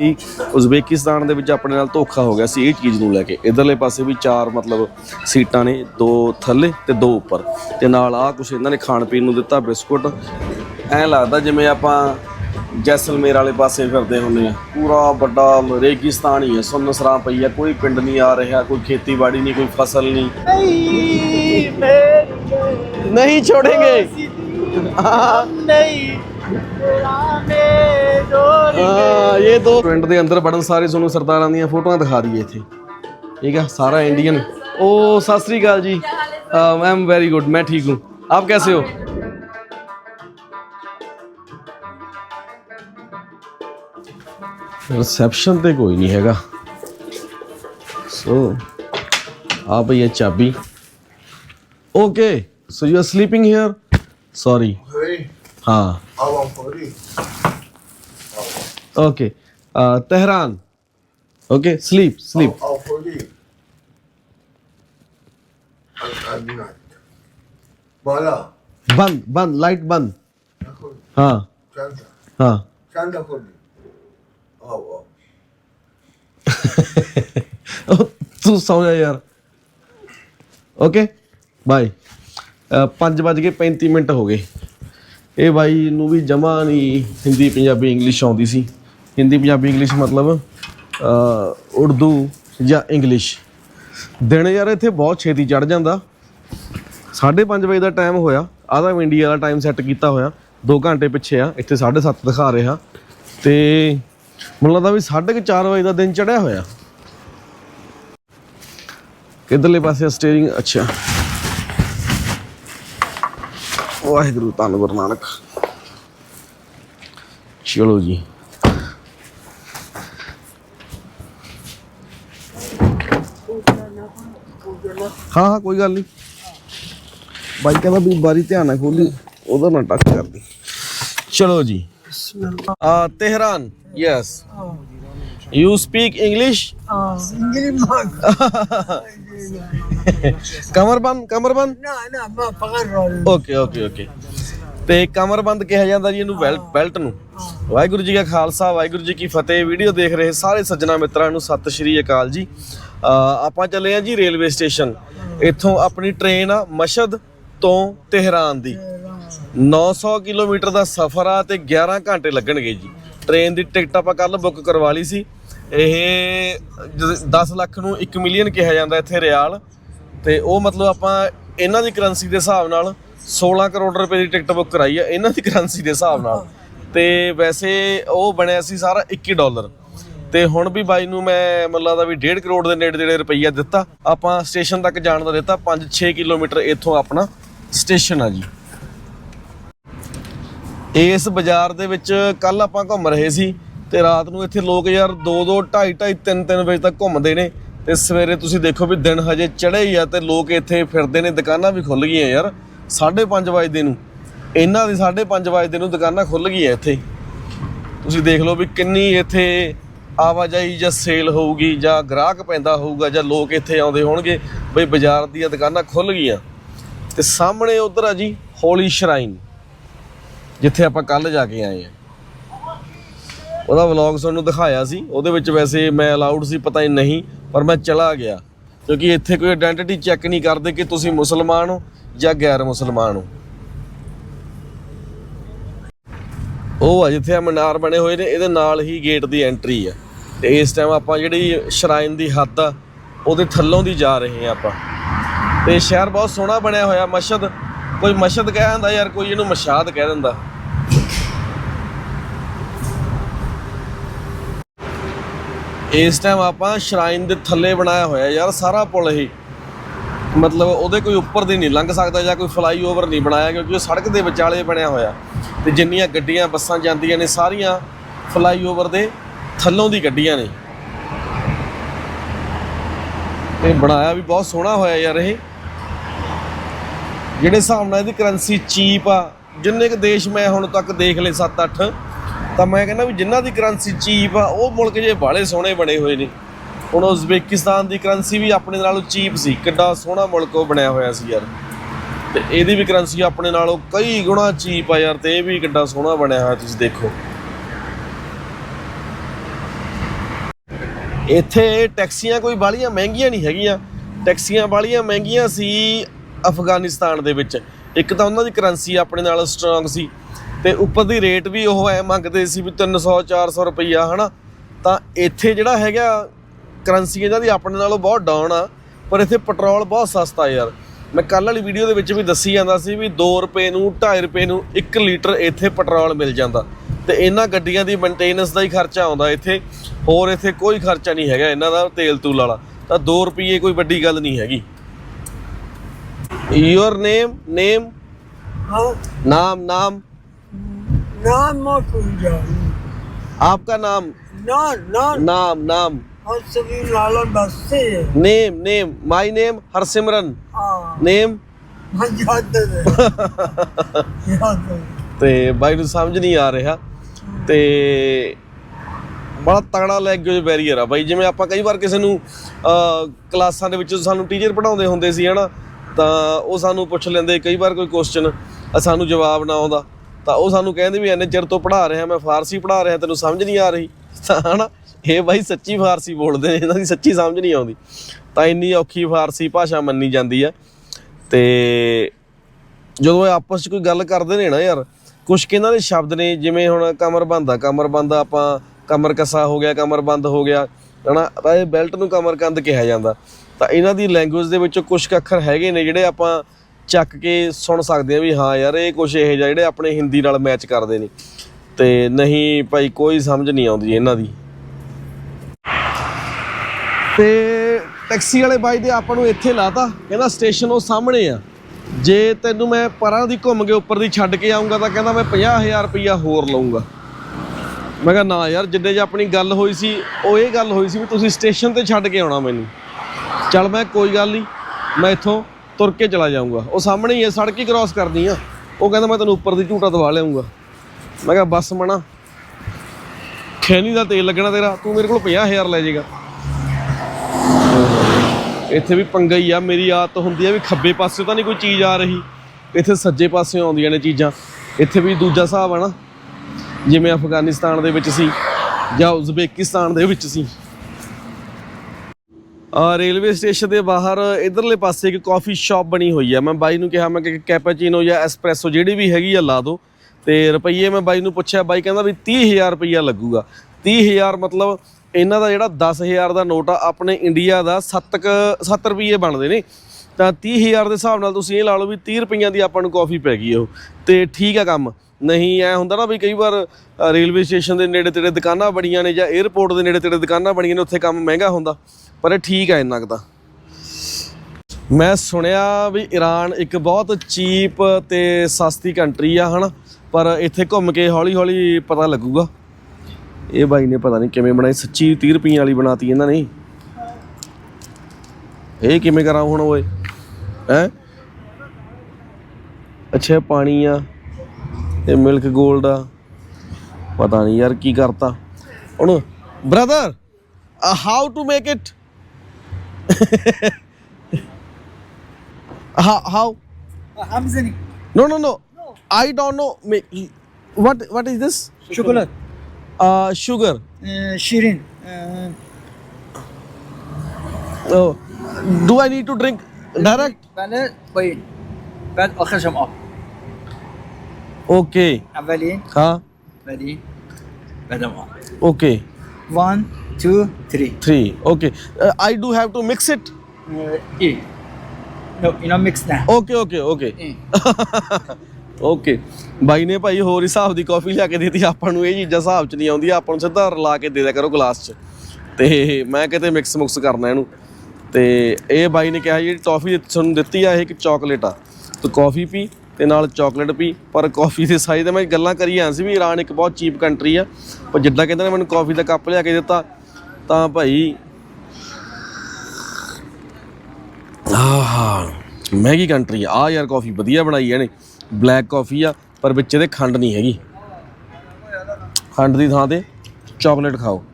ਸੀ। Uzbekistan ਦੇ ਵਿੱਚ ਆਪਣੇ ਨਾਲ ਧੋਖਾ ਹੋ ਗਿਆ ਸੀ ਇਹ ਚੀਜ਼ ਨੂੰ ਲੈ ਕੇ। ਇਧਰਲੇ ਪਾਸੇ ਵੀ ਚਾਰ ਮਤਲਬ ਸੀਟਾਂ ਨੇ ਦੋ ਥੱਲੇ ਤੇ ਦੋ ਉੱਪਰ। ਤੇ ਨਾਲ ਆ ਕੁਝ ਇਹਨਾਂ ਨੇ ਖਾਣ ਪੀਣ ਨੂੰ ਦਿੱਤਾ ਬਿਸਕੁਟ। ਐ ਲੱਗਦਾ ਜਿਵੇਂ ਆਪਾਂ ਜੈਸਲਮੇਰ ਵਾਲੇ ਪਾਸੇ ਫਿਰਦੇ ਹੁੰਦੇ ਆ। ਪੂਰਾ ਵੱਡਾ ਰੇਗਿਸਤਾਨ ਹੀ ਹੈ ਸੁੰਨਸਰਾਂ ਪਈ ਹੈ ਕੋਈ ਪਿੰਡ ਨਹੀਂ ਆ ਰਿਹਾ ਕੋਈ ਖੇਤੀਬਾੜੀ ਨਹੀਂ ਕੋਈ ਫਸਲ ਨਹੀਂ। ਨਹੀਂ ਛੋੜेंगे ਨਹੀਂ। ਇਹ ਦੋ ਪਿੰਡ ਦੇ ਅੰਦਰ ਬੜਨ ਸਾਰੇ ਤੁਹਾਨੂੰ ਸਰਦਾਰਾਂ ਦੀਆਂ ਫੋਟੋਆਂ ਦਿਖਾ ਦਈਏ ਇੱਥੇ। ਠੀਕ ਹੈ ਸਾਰਾ ਇੰਡੀਅਨ ਉਹ ਸਤਿ ਸ੍ਰੀ ਅਕਾਲ ਜੀ। ਆਈ ਵੈਰੀ ਗੁੱਡ ਮੈਂ ਠੀਕ ਹੂੰ। ਆਪ ਕੈਸੇ ਹੋ? ਰਿਸੈਪਸ਼ਨ ਤੇ ਕੋਈ ਨਹੀਂ ਹੈਗਾ। ਸੋ ਆਪ ਇਹ ਚਾਬੀ। Okay so you are sleeping here sorry ਹਾਂ। Okay Tehran okay sleep sleep बंद बंद लाइट बंद हाँ हाँ तू सौ यार ओके बाय पाँच बज के पैंती मिनट हो गए ਇਹ ਬਾਈ ਨੂੰ ਵੀ ਜਮਾ ਨਹੀਂ ਹਿੰਦੀ, ਪੰਜਾਬੀ, ਇੰਗਲਿਸ਼ ਆਉਂਦੀ ਸੀ। ਹਿੰਦੀ, ਪੰਜਾਬੀ, ਇੰਗਲਿਸ਼ ਮਤਲਬ ਉਰਦੂ ਜਾਂ ਇੰਗਲਿਸ਼। ਦਿਨ ਯਾਰ ਇੱਥੇ ਬਹੁਤ ਛੇਤੀ ਚੜ ਜਾਂਦਾ। 5:30 ਵਜੇ ਦਾ ਟਾਈਮ ਹੋਇਆ। ਆਦਾ ਇੰਡੀਆ ਦਾ ਟਾਈਮ ਸੈੱਟ ਕੀਤਾ ਹੋਇਆ। 2 ਘੰਟੇ ਪਿੱਛੇ ਆ, ਇੱਥੇ 7:30 ਦਿਖਾ ਰਿਹਾ। ਤੇ ਮੈਨੂੰ ਲੱਗਦਾ ਵੀ 4:30 ਵਜੇ ਦਾ ਦਿਨ ਚੜਿਆ ਹੋਇਆ। ਕਿੱਧਰਲੇ ਪਾਸੇ ਸਟੀਅਰਿੰਗ ਅੱਛਾ। ਵਾਹਿਗੁਰੂ ਧੰਨ ਗੁਰੂ ਨਾਨਕ। ਚਲੋ ਜੀ। ਹਾਂ ਹਾਂ ਕੋਈ ਗੱਲ ਨਹੀਂ ਬਾਈ ਕਹਿੰਦਾ ਵੀ ਬਾਰੀ ਧਿਆਨ ਨਾਲ ਖੋਲੀ ਉਹਦਾ ਨਾ ਟੱਚ ਕਰਦੀ ਚਲੋ ਜੀ। ਆ Tehran yes you speak English English ਕਮਰਬੰਦ ਕਮਰਬੰਦ? ਨਾ ਨਾ ਮੈਂ ਪਕੜ ਰੋਲ। Okay okay okay. ਤੇ ਕਮਰਬੰਦ ਕਿਹਾ ਜਾਂਦਾ ਜੀ ਇਹਨੂੰ ਬੈਲਟ ਨੂੰ। ਵਾਹਿਗੁਰੂ ਜੀ ਕਾ ਖਾਲਸਾ ਵਾਹਿਗੁਰੂ ਜੀ ਕੀ ਫਤਿਹ। ਵੀਡੀਓ ਦੇਖ ਰਹੇ ਸਾਰੇ ਸੱਜਣਾ ਮਿੱਤਰਾਂ ਨੂੰ ਸਤਿ ਸ਼੍ਰੀ ਅਕਾਲ ਜੀ। ਆਪਾਂ ਚੱਲੇ ਆ ਜੀ ਰੇਲਵੇ ਸਟੇਸ਼ਨ। ਇੱਥੋਂ ਆਪਣੀ ਟ੍ਰੇਨ ਆ ਮਸ਼ਦ ਤੋਂ ਤਹਿਰਾਨ ਦੀ। 900 ਕਿਲੋਮੀਟਰ ਦਾ ਸਫ਼ਰ ਆ ਤੇ 11 ਘੰਟੇ ਲੱਗਣਗੇ ਜੀ। ਟ੍ਰੇਨ ਦੀ ਟਿਕਟ ਆਪਾਂ ਕੱਲ ਬੁੱਕ ਕਰਵਾ ਲਈ ਸੀ। ਇਹ ਜ- 10 ਲੱਖ ਨੂੰ 1 ਮਿਲੀਅਨ ਕਿਹਾ ਜਾਂਦਾ ਇੱਥੇ ਰਿਆਲ, ਤੇ ਉਹ ਮਤਲਬ ਆਪਾਂ ਇਹਨਾਂ ਦੀ ਕਰੰਸੀ ਦੇ ਹਿਸਾਬ ਨਾਲ 16 ਕਰੋੜ ਰੁਪਏ ਦੀ ਟਿਕਟ ਬੁੱਕ ਕਰਾਈ ਆ, ਇਹਨਾਂ ਦੀ ਕਰੰਸੀ ਦੇ ਹਿਸਾਬ ਨਾਲ। ਤੇ ਵੈਸੇ ਉਹ ਬਣਿਆ ਸੀ ਸਾਰਾ 21 ਡਾਲਰ। ਤੇ ਹੁਣ ਵੀ ਬਾਈ ਨੂੰ ਮੈਂ ਮਤਲਬ ਲੱਗਦਾ ਵੀ 1.5 ਕਰੋੜ ਦੇ ਨੇੜੇ ਨੇੜੇ ਰੁਪਈਆ ਦਿੱਤਾ। ਆਪਾਂ ਸਟੇਸ਼ਨ ਤੱਕ ਜਾਣ ਦਾ ਦਿੱਤਾ 5-6 ਕਿਲੋਮੀਟਰ ਇੱਥੋਂ ਆਪਣਾ ਸਟੇਸ਼ਨ ਆ ਜੀ। ਇਸ ਬਾਜ਼ਾਰ ਦੇ ਵਿੱਚ ਕੱਲ ਆਪਾਂ ਘੁੰਮ ਰਹੇ ਸੀ। ਤੇ ਰਾਤ ਨੂੰ ਇੱਥੇ ਲੋਕ ਯਾਰ 2 2 2.5 2.5 3 3 ਵਜੇ ਤੱਕ ਘੁੰਮਦੇ ਨੇ ਤੇ ਸਵੇਰੇ ਤੁਸੀਂ ਦੇਖੋ ਵੀ ਦਿਨ ਹਜੇ ਚੜ੍ਹੇ ਹੀ ਆ ਤੇ ਲੋਕ ਇੱਥੇ ਫਿਰਦੇ ਨੇ, ਦੁਕਾਨਾਂ ਵੀ ਖੁੱਲ ਗਈਆਂ ਯਾਰ 5:30 ਵਜੇ ਨੂੰ। ਇਹਨਾਂ ਦੀ 5:30 ਵਜੇ ਨੂੰ ਦੁਕਾਨਾਂ ਖੁੱਲ ਗਈਆਂ ਇੱਥੇ। ਤੁਸੀਂ ਦੇਖ ਲਓ ਵੀ ਕਿੰਨੀ ਇੱਥੇ ਆਵਾਜਾਈ ਜਾਂ ਸੇਲ ਹੋਊਗੀ ਜਾਂ ਗ੍ਰਾਹਕ ਪੈਂਦਾ ਹੋਊਗਾ ਜਾਂ ਲੋਕ ਇੱਥੇ ਆਉਂਦੇ ਹੋਣਗੇ, ਬਈ ਬਾਜ਼ਾਰ ਦੀਆਂ ਦੁਕਾਨਾਂ ਖੁੱਲ ਗਈਆਂ। ਤੇ ਸਾਹਮਣੇ ਉਧਰ ਆ ਜੀ, ਹੋਲੀ ਸ਼ਰਾਈਨ, ਜਿੱਥੇ ਆਪਾਂ ਕੱਲ ਜਾ ਕੇ ਆਏ ਆ ਉਹਦਾ ਵਲੌਗ ਤੁਹਾਨੂੰ ਦਿਖਾਇਆ ਸੀ। ਉਹਦੇ ਵਿੱਚ ਵੈਸੇ ਮੈਂ ਅਲਾਉਡ ਸੀ, ਪਤਾ ਹੀ ਨਹੀਂ, ਪਰ ਮੈਂ ਚਲਾ ਗਿਆ। ਕਿਉਂਕਿ ਇੱਥੇ ਕੋਈ ਆਇਡੈਂਟੀਟੀ ਚੈੱਕ ਨਹੀਂ ਕਰਦੇ ਕਿ ਤੁਸੀਂ ਮੁਸਲਮਾਨ ਹੋ ਜਾਂ ਗੈਰ ਮੁਸਲਮਾਨ ਹੋ। ਉਹ ਆ, ਜਿੱਥੇ ਆ ਮਨਾਰ ਬਣੇ ਹੋਏ ਨੇ, ਇਹਦੇ ਨਾਲ ਹੀ ਗੇਟ ਦੀ ਐਂਟਰੀ ਆ। ਤੇ ਇਸ ਟਾਈਮ ਆਪਾਂ ਜਿਹੜੀ ਸ਼ਰਾਈਨ ਦੀ ਹੱਦ ਆ, ਉਹਦੇ ਥੱਲੋਂ ਦੀ ਜਾ ਰਹੇ ਆ ਆਪਾਂ। ਤੇ ਸ਼ਹਿਰ ਬਹੁਤ ਸੋਹਣਾ ਬਣਿਆ ਹੋਇਆ, ਮਸਜਿਦ। ਕੋਈ ਮਸਜਿਦ ਕਹਿ ਦਿੰਦਾ ਯਾਰ, ਕੋਈ ਇਹਨੂੰ ਮਸ਼ਾਦ ਕਹਿ ਦਿੰਦਾ। ਇਸ ਟਾਈਮ ਆਪਾਂ ਸ਼ਰਾਈਨ ਦੇ ਥੱਲੇ ਬਣਾਇਆ ਹੋਇਆ ਯਾਰ, ਸਾਰਾ ਪੁਲ ਇਹ। ਮਤਲਬ ਉਹਦੇ ਕੋਈ ਉੱਪਰ ਦੀ ਨਹੀਂ ਲੰਘ ਸਕਦਾ ਜਾਂ ਕੋਈ ਫਲਾਈਓਵਰ ਨਹੀਂ ਬਣਾਇਆ ਕਿਉਂਕਿ ਉਹ ਸੜਕ ਦੇ ਵਿਚਾਲੇ ਬਣਿਆ ਹੋਇਆ। ਤੇ ਜਿੰਨੀਆਂ ਗੱਡੀਆਂ, ਬੱਸਾਂ ਜਾਂਦੀਆਂ ਨੇ, ਸਾਰੀਆਂ ਫਲਾਈਓਵਰ ਦੇ ਥੱਲੋਂ ਦੀ ਗੱਡੀਆਂ ਨੇ। ਤੇ ਬਣਾਇਆ ਵੀ ਬਹੁਤ ਸੋਹਣਾ ਹੋਇਆ ਯਾਰ ਇਹ। ਜਿਹੜੇ ਹਿਸਾਬ ਨਾਲ ਇਹਦੀ ਕਰੰਸੀ ਚੀਪ ਆ, ਜਿੰਨੇ ਕੁ ਦੇਸ਼ ਮੈਂ ਹੁਣ ਤੱਕ ਦੇਖ ਲਏ 7-8 ਤਾਂ ਮੈਂ ਕਹਿੰਦਾ ਵੀ ਜਿਨ੍ਹਾਂ ਦੀ ਕਰੰਸੀ ਚੀਪ ਆ, ਉਹ ਮੁਲਕ ਜੇ ਬਾਲੇ ਸੋਹਣੇ ਬਣੇ ਹੋਏ ਨੇ। ਹੁਣ ਉਜ਼ਬੇਕਿਸਤਾਨ ਦੀ ਕਰੰਸੀ ਵੀ ਆਪਣੇ ਨਾਲੋਂ ਚੀਪ ਸੀ, ਕਿੱਡਾ ਸੋਹਣਾ ਮੁਲਕ ਉਹ ਬਣਿਆ ਹੋਇਆ ਸੀ ਯਾਰ। ਤੇ ਇਹਦੀ ਵੀ ਕਰੰਸੀ ਆਪਣੇ ਨਾਲੋਂ ਕਈ ਗੁਣਾ ਚੀਪ ਆ ਯਾਰ, ਤੇ ਇਹ ਵੀ ਕਿੱਡਾ ਸੋਹਣਾ ਬਣਿਆ ਹੋਇਆ ਤੁਸੀਂ ਦੇਖੋ। ਇੱਥੇ ਟੈਕਸੀਆਂ ਕੋਈ ਬਾਲੀਆਂ ਮਹਿੰਗੀਆਂ ਨਹੀਂ ਹੈਗੀਆਂ। ਟੈਕਸੀਆਂ ਬਾਲੀਆਂ ਮਹਿੰਗੀਆਂ ਸੀ ਅਫਗਾਨਿਸਤਾਨ ਦੇ ਵਿੱਚ। ਇੱਕ ਤਾਂ ਉਹਨਾਂ ਦੀ ਕਰੰਸੀ ਆਪਣੇ ਨਾਲ ਸਟਰੋਂਗ ਸੀ। ਤੇ ਉੱਪਰ ਦੀ ਰੇਟ ਵੀ ਉਹ ਐ ਮੰਗਦੇ ਸੀ ਵੀ 300 400 ਰੁਪਈਆ ਹਨਾ? ਤਾਂ ਇੱਥੇ ਜਿਹੜਾ ਹੈਗਾ ਕਰੰਸੀ ਇਹਨਾਂ ਦੀ ਆਪਣੇ ਨਾਲੋਂ ਬਹੁਤ ਡਾਊਨ ਆ ਪਰ ਇੱਥੇ ਪੈਟਰੋਲ ਬਹੁਤ ਸਸਤਾ ਯਾਰ। ਮੈਂ ਕੱਲ ਵਾਲੀ ਵੀਡੀਓ ਦੇ ਵਿੱਚ ਵੀ ਦੱਸੀ ਜਾਂਦਾ ਸੀ ਵੀ 2 ਰੁਪਏ ਨੂੰ 2.5 ਰੁਪਏ ਨੂੰ 1 ਲੀਟਰ ਇੱਥੇ ਪੈਟਰੋਲ ਮਿਲ ਜਾਂਦਾ। ਤੇ ਇਹਨਾਂ ਗੱਡੀਆਂ ਦੀ ਮੇਨਟੇਨੈਂਸ ਦਾ ਹੀ ਖਰਚਾ ਆਉਂਦਾ ਇੱਥੇ। ਹੋਰ ਇੱਥੇ ਕੋਈ ਖਰਚਾ ਨਹੀਂ ਹੈਗਾ ਇਹਨਾਂ ਦਾ ਤੇਲ ਤੂਲ ਵਾਲਾ। ਤਾਂ 2 ਰੁਪਏ ਕੋਈ ਵੱਡੀ ਗੱਲ ਨਹੀਂ ਹੈਗੀ। ਯੂਰ ਨੇਮ ਨੇਮ ਨਾਮ ਨਾਮ? नाम मत पूछो आपका नाम ना ना नाम नाम और सभी लालन बसते हैं name name my name Harsimran हाँ नेम हाँ याद है याद है ਤੇ ਬਾਈ ਨੂੰ ਸਮਝ ਨਹੀਂ ਆ ਰਿਹਾ ਤੇ ਬੜਾ ਤਗੜਾ ਲੈਂਗੁਏਜ ਬੈਰੀਅਰ ਆ ਬਾਈ ਜਿਵੇਂ ਆਪਾਂ ਕਈ ਵਾਰ ਕਿਸੇ ਨੂੰ ਅਹ, ਕਲਾਸਾਂ ਦੇ ਵਿੱਚ ਸਾਨੂੰ ਟੀਚਰ ਪੜਾਉਂਦੇ ਹੁੰਦੇ ਸੀ ਹਨਾ ਤਾਂ ਉਹ ਸਾਨੂੰ ਪੁੱਛ ਲੈਂਦੇ ਕਈ ਵਾਰ ਕੋਈ ਕੁਐਸਚਨ ਸਾਨੂੰ ਜਵਾਬ ਨਾ ਆਉਂਦਾ ਤਾਂ ਉਹ ਸਾਨੂੰ ਕਹਿੰਦੇ ਵੀ ਇੰਨੇ ਚਿਰ ਤੋਂ ਪੜਾ ਰਿਹਾ, ਮੈਂ ਫਾਰਸੀ ਪੜਾ ਰਿਹਾ, ਤੈਨੂੰ ਸਮਝ ਨਹੀਂ ਆ ਰਹੀ। ਤਾਂ ਹਨਾ, ਇਹ ਬਾਈ ਸੱਚੀ ਫਾਰਸੀ ਬੋਲਦੇ ਨੇ, ਇਹਨਾਂ ਦੀ ਸੱਚੀ ਸਮਝ ਨਹੀਂ ਆਉਂਦੀ। ਤਾਂ ਇੰਨੀ ਔਖੀ ਫਾਰਸੀ ਭਾਸ਼ਾ ਮੰਨੀ ਜਾਂਦੀ ਆ। ਤੇ ਜਦੋਂ ਇਹ ਆਪਸ 'ਚ ਕੋਈ ਗੱਲ ਕਰਦੇ ਨੇ ਨਾ ਯਾਰ ਕੁਝ ਕਿਹਨਾਂ ਦੇ ਸ਼ਬਦ ਨੇ, ਜਿਵੇਂ ਹੁਣ ਕਮਰਬੰਦ ਆ ਕਮਰਬੰਦ ਆਪਾਂ, ਕਮਰ ਕੱਸਾ ਹੋ ਗਿਆ ਕਮਰਬੰਦ ਹੋ ਗਿਆ, ਹਨਾ, ਤਾਂ ਇਹ ਬੈਲਟ ਨੂੰ ਕਮਰਕੰਦ ਕਿਹਾ ਜਾਂਦਾ। ਤਾਂ ਇਹਨਾਂ ਦੀ ਲੈਂਗੁਏਜ ਦੇ ਵਿੱਚ ਕੁਝ ਕੁ ਅੱਖਰ ਹੈਗੇ ਨੇ ਜਿਹੜੇ ਆਪਾਂ ਚੱਕ ਕੇ ਸੁਣ ਸਕਦੇ ਆ ਵੀ ਹਾਂ ਯਾਰ, ਇਹ ਕੁਝ ਇਹ ਜਿਹਾ ਜਿਹੜੇ ਆਪਣੇ ਹਿੰਦੀ ਨਾਲ ਮੈਚ ਕਰਦੇ ਨੇ। ਤੇ ਨਹੀਂ ਭਾਈ, ਕੋਈ ਸਮਝ ਨਹੀਂ ਆਉਂਦੀ ਇਹਨਾਂ ਦੀ। ਤੇ ਟੈਕਸੀ ਵਾਲੇ ਬਾਈ ਦੇ ਆਪਾਂ ਨੂੰ ਇੱਥੇ ਲਾਤਾ, ਕਹਿੰਦਾ ਸਟੇਸ਼ਨ ਉਹ ਸਾਹਮਣੇ ਆ। ਜੇ ਤੈਨੂੰ ਮੈਂ ਪਰਾਂ ਦੀ ਘੁੰਮ ਕੇ ਉੱਪਰ ਦੀ ਛੱਡ ਕੇ ਆਉਂਗਾ ਤਾਂ ਕਹਿੰਦਾ ਮੈਂ 50000 ਰੁਪਈਆ ਹੋਰ ਲਵਾਂਗਾ ਮੈਂ ਕਿਹਾ, ਨਾ ਯਾਰ ਜਿੱਦੇ 'ਚ ਆਪਣੀ ਗੱਲ ਹੋਈ ਸੀ, ਉਹ ਇਹ ਗੱਲ ਹੋਈ ਸੀ ਵੀ ਤੁਸੀਂ ਸਟੇਸ਼ਨ ਤੇ ਛੱਡ ਕੇ ਆਉਣਾ ਮੈਨੂੰ। ਚੱਲ ਮੈਂ ਕੋਈ ਗੱਲ ਨਹੀਂ, ਮੈਂ ਇੱਥੋਂ ਤੁਰ ਕੇ ਚਲਾ ਜਾਊਂਗਾ। ਉਹ ਸਾਹਮਣੇ ਹੀ ਹੈ, ਸੜਕ ਹੀ ਕ੍ਰਾਸ ਕਰਨੀ ਆ। ਉਹ ਕਹਿੰਦਾ, ਮੈਂ ਤੈਨੂੰ ਉੱਪਰ ਦੀ ਝੂਟਾ ਦਵਾ ਲਿਆਉਂਗਾ ਮੈਂ ਕਿਹਾ, ਬੱਸ ਮਣਾ ਖੈਨੀ ਦਾ ਤੇਲ ਲੱਗਣਾ ਤੇਰਾ। ਤੂੰ ਮੇਰੇ ਕੋਲ 50000 ਲੈ ਜਾਏਗਾ ਇੱਥੇ ਵੀ ਪੰਗਾ ਹੀ ਆ। ਮੇਰੀ ਆਦਤ ਹੁੰਦੀ ਆ ਵੀ ਖੱਬੇ ਪਾਸੇ ਤਾਂ ਨਹੀਂ ਕੋਈ ਚੀਜ਼ ਆ ਰਹੀ। ਇੱਥੇ ਸੱਜੇ ਪਾਸੇ ਆਉਂਦੀਆਂ ਨੇ ਚੀਜ਼ਾਂ। ਇੱਥੇ ਵੀ ਦੂਜਾ ਹਿਸਾਬ ਆ ਨਾ। ਜਿਵੇਂ ਅਫਗਾਨਿਸਤਾਨ ਦੇ ਵਿੱਚ ਸੀ ਜਾਂ ਉਜ਼ਬੇਕਿਸਤਾਨ ਦੇ ਵਿੱਚ ਸੀ। ਰੇਲਵੇ ਸਟੇਸ਼ਨ ਦੇ ਬਾਹਰ ਇਧਰਲੇ ਪਾਸੇ ਇੱਕ ਕਾਫੀ ਸ਼ਾਪ ਬਣੀ ਹੋਈ ਆ ਮੈਂ ਬਾਈ ਨੂੰ ਕਿਹਾ, ਮੈਂ ਕਿ ਕੈਪਾਚੀਨੋ ਜਾਂ ਐਸਪ੍ਰੈਸੋ ਜਿਹੜੀ ਵੀ ਹੈਗੀ ਆ ਲਾ ਦਿਓ ਤੇ ਰੁਪਈਏ ਮੈਂ ਬਾਈ ਨੂੰ ਪੁੱਛਿਆ, ਬਾਈ ਕਹਿੰਦਾ ਵੀ 30000 ਰੁਪਈਆ ਲੱਗੂਗਾ। 30000 ਮਤਲਬ ਇਹਨਾਂ ਦਾ ਜਿਹੜਾ 10000 ਦਾ ਨੋਟ ਆ, ਆਪਣੇ ਇੰਡੀਆ ਦਾ 7 7 ਰੁਪਈਏ ਬਣਦੇ ਨੇ। ਤਾਂ 30000 ਦੇ ਹਿਸਾਬ ਨਾਲ ਤੁਸੀਂ ਇਹ ਲਾ ਲਓ ਵੀ 30 ਰੁਪਈਆਂ ਦੀ ਆਪਾਂ ਨੂੰ ਕਾਫੀ ਪੈ ਗਈ ਉਹ। ਤੇ ਠੀਕ ਆ ਕੰਮ। ਨਹੀਂ, ਐ ਹੁੰਦਾ ਨਾ ਵੀ ਕਈ ਵਾਰ ਰੇਲਵੇ ਸਟੇਸ਼ਨ ਦੇ ਨੇੜੇ ਤੇੜੇ ਦੁਕਾਨਾਂ ਬਣੀਆਂ ਨੇ ਜਾਂ 에ਅਰਪੋਰਟ ਦੇ ਨੇੜੇ ਤੇੜੇ ਦੁਕਾਨਾਂ ਬਣੀਆਂ ਨੇ, ਉੱਥੇ ਕੰਮ ਮਹਿੰਗਾ ਹੁੰਦਾ। ਪਰ ਇਹ ਠੀਕ ਆ ਇੰਨਾ ਕੁ ਤਾਂ। ਮੈਂ ਸੁਣਿਆ ਵੀ ਈਰਾਨ ਇੱਕ ਬਹੁਤ ਚੀਪ ਤੇ ਸਸਤੀ ਕੰਟਰੀ ਆ, ਹਨਾ? ਪਰ ਇੱਥੇ ਘੁੰਮ ਕੇ ਹੌਲੀ ਹੌਲੀ ਪਤਾ ਲੱਗੂਗਾ। ਇਹ ਬਾਈ ਨੇ ਪਤਾ ਨਹੀਂ ਕਿਵੇਂ ਬਣਾਈ, ਸੱਚੀ 30 ਰੁਪਈਆਂ ਵਾਲੀ ਬਣਾਤੀ ਇਹਨਾਂ ਨੇ। ਇਹ ਕਿਵੇਂ ਕਰਾਂ ਹੁਣ ਓਏ? ਹੈ? ਅੱਛਾ ਪਾਣੀ ਆ, ਇਹ ਮਿਲਕ ਗੋਲਡ ਆ। ਪਤਾ ਨਹੀਂ ਯਾਰ ਕੀ ਕਰਤਾ। ਹੁਣ brother how to make it how? how? Uh, Zeni. No, no, no, no. I don't know. What What is this? Chocolate. Uh, sugar. Uh, shirin. Uh, oh. Do I need to drink direct? بلا بين بعد آخر جمعة. Okay. أولين. ها. بعدين. بعد جمعة. Okay. One. two, three. Three. Okay. Uh, I do have to mix it. Uh, E. No, you know, mix na. Okay okay okay E. Okay ਬਾਈ ਨੇ ਭਾਈ ਹੋਰ ਹਿਸਾਬ ਦੀ ਕਾਫੀ ਲਿਆ ਕੇ ਦਿੱਤੀ ਆਪਾਂ ਨੂੰ ਇਹ ਚੀਜ਼ਾਂ ਹਿਸਾਬ ਚ ਨਹੀਂ ਆਉਂਦੀਆਂ ਆਪਾਂ ਨੂੰ ਸਿੱਧਾ ਰਲਾ ਕੇ ਦੇ ਦਿਆ ਕਰੋ ਗਲਾਸ ਚ ਤੇ ਮੈਂ ਕਿਤੇ ਮਿਕਸ ਮੁਕਸ ਕਰਨਾ ਇਹਨੂੰ ਤੇ ਇਹ ਬਾਈ ਨੇ ਕਿਹਾ ਜਿਹੜੀ ਟੌਫੀ ਤੁਹਾਨੂੰ ਦਿੱਤੀ ਆ ਇਹ ਇੱਕ ਚਾਕਲੇਟ ਆ ਤੂੰ ਕਾਫੀ ਪੀ ਤੇ ਨਾਲ ਚਾਕਲੇਟ ਪੀ ਪਰ ਕਾਫੀ ਦੇ ਸਾਈਜ਼ ਤੇ ਮੈਂ ਗੱਲਾਂ ਕਰੀ ਆਂ ਸੀ ਵੀ ਈਰਾਨ ਇੱਕ ਬਹੁਤ ਚੀਪ ਕੰਟਰੀ ਆ ਪਰ ਜਿੱਦਾਂ ਕਹਿੰਦੇ ਨੇ ਮੈਨੂੰ ਕਾਫੀ ਦਾ ਕੱਪ ਲਿਆ ਕੇ ਦਿੱਤਾ ਤਾਂ ਭਾਈ। ਆਹਾ, ਮਹਿੰਗੀ ਕੰਟਰੀ ਆ। ਆਹ ਯਾਰ ਕਾਫੀ ਵਧੀਆ ਬਣਾਈ ਇਹਨੇ। ਬਲੈਕ ਕਾਫੀ ਆ, ਪਰ ਵਿੱਚ ਇਹਦੇ ਖੰਡ ਨਹੀਂ ਹੈਗੀ। ਖੰਡ ਦੀ ਥਾਂ ਤੇ ਚਾਕਲੇਟ ਖਾਓ।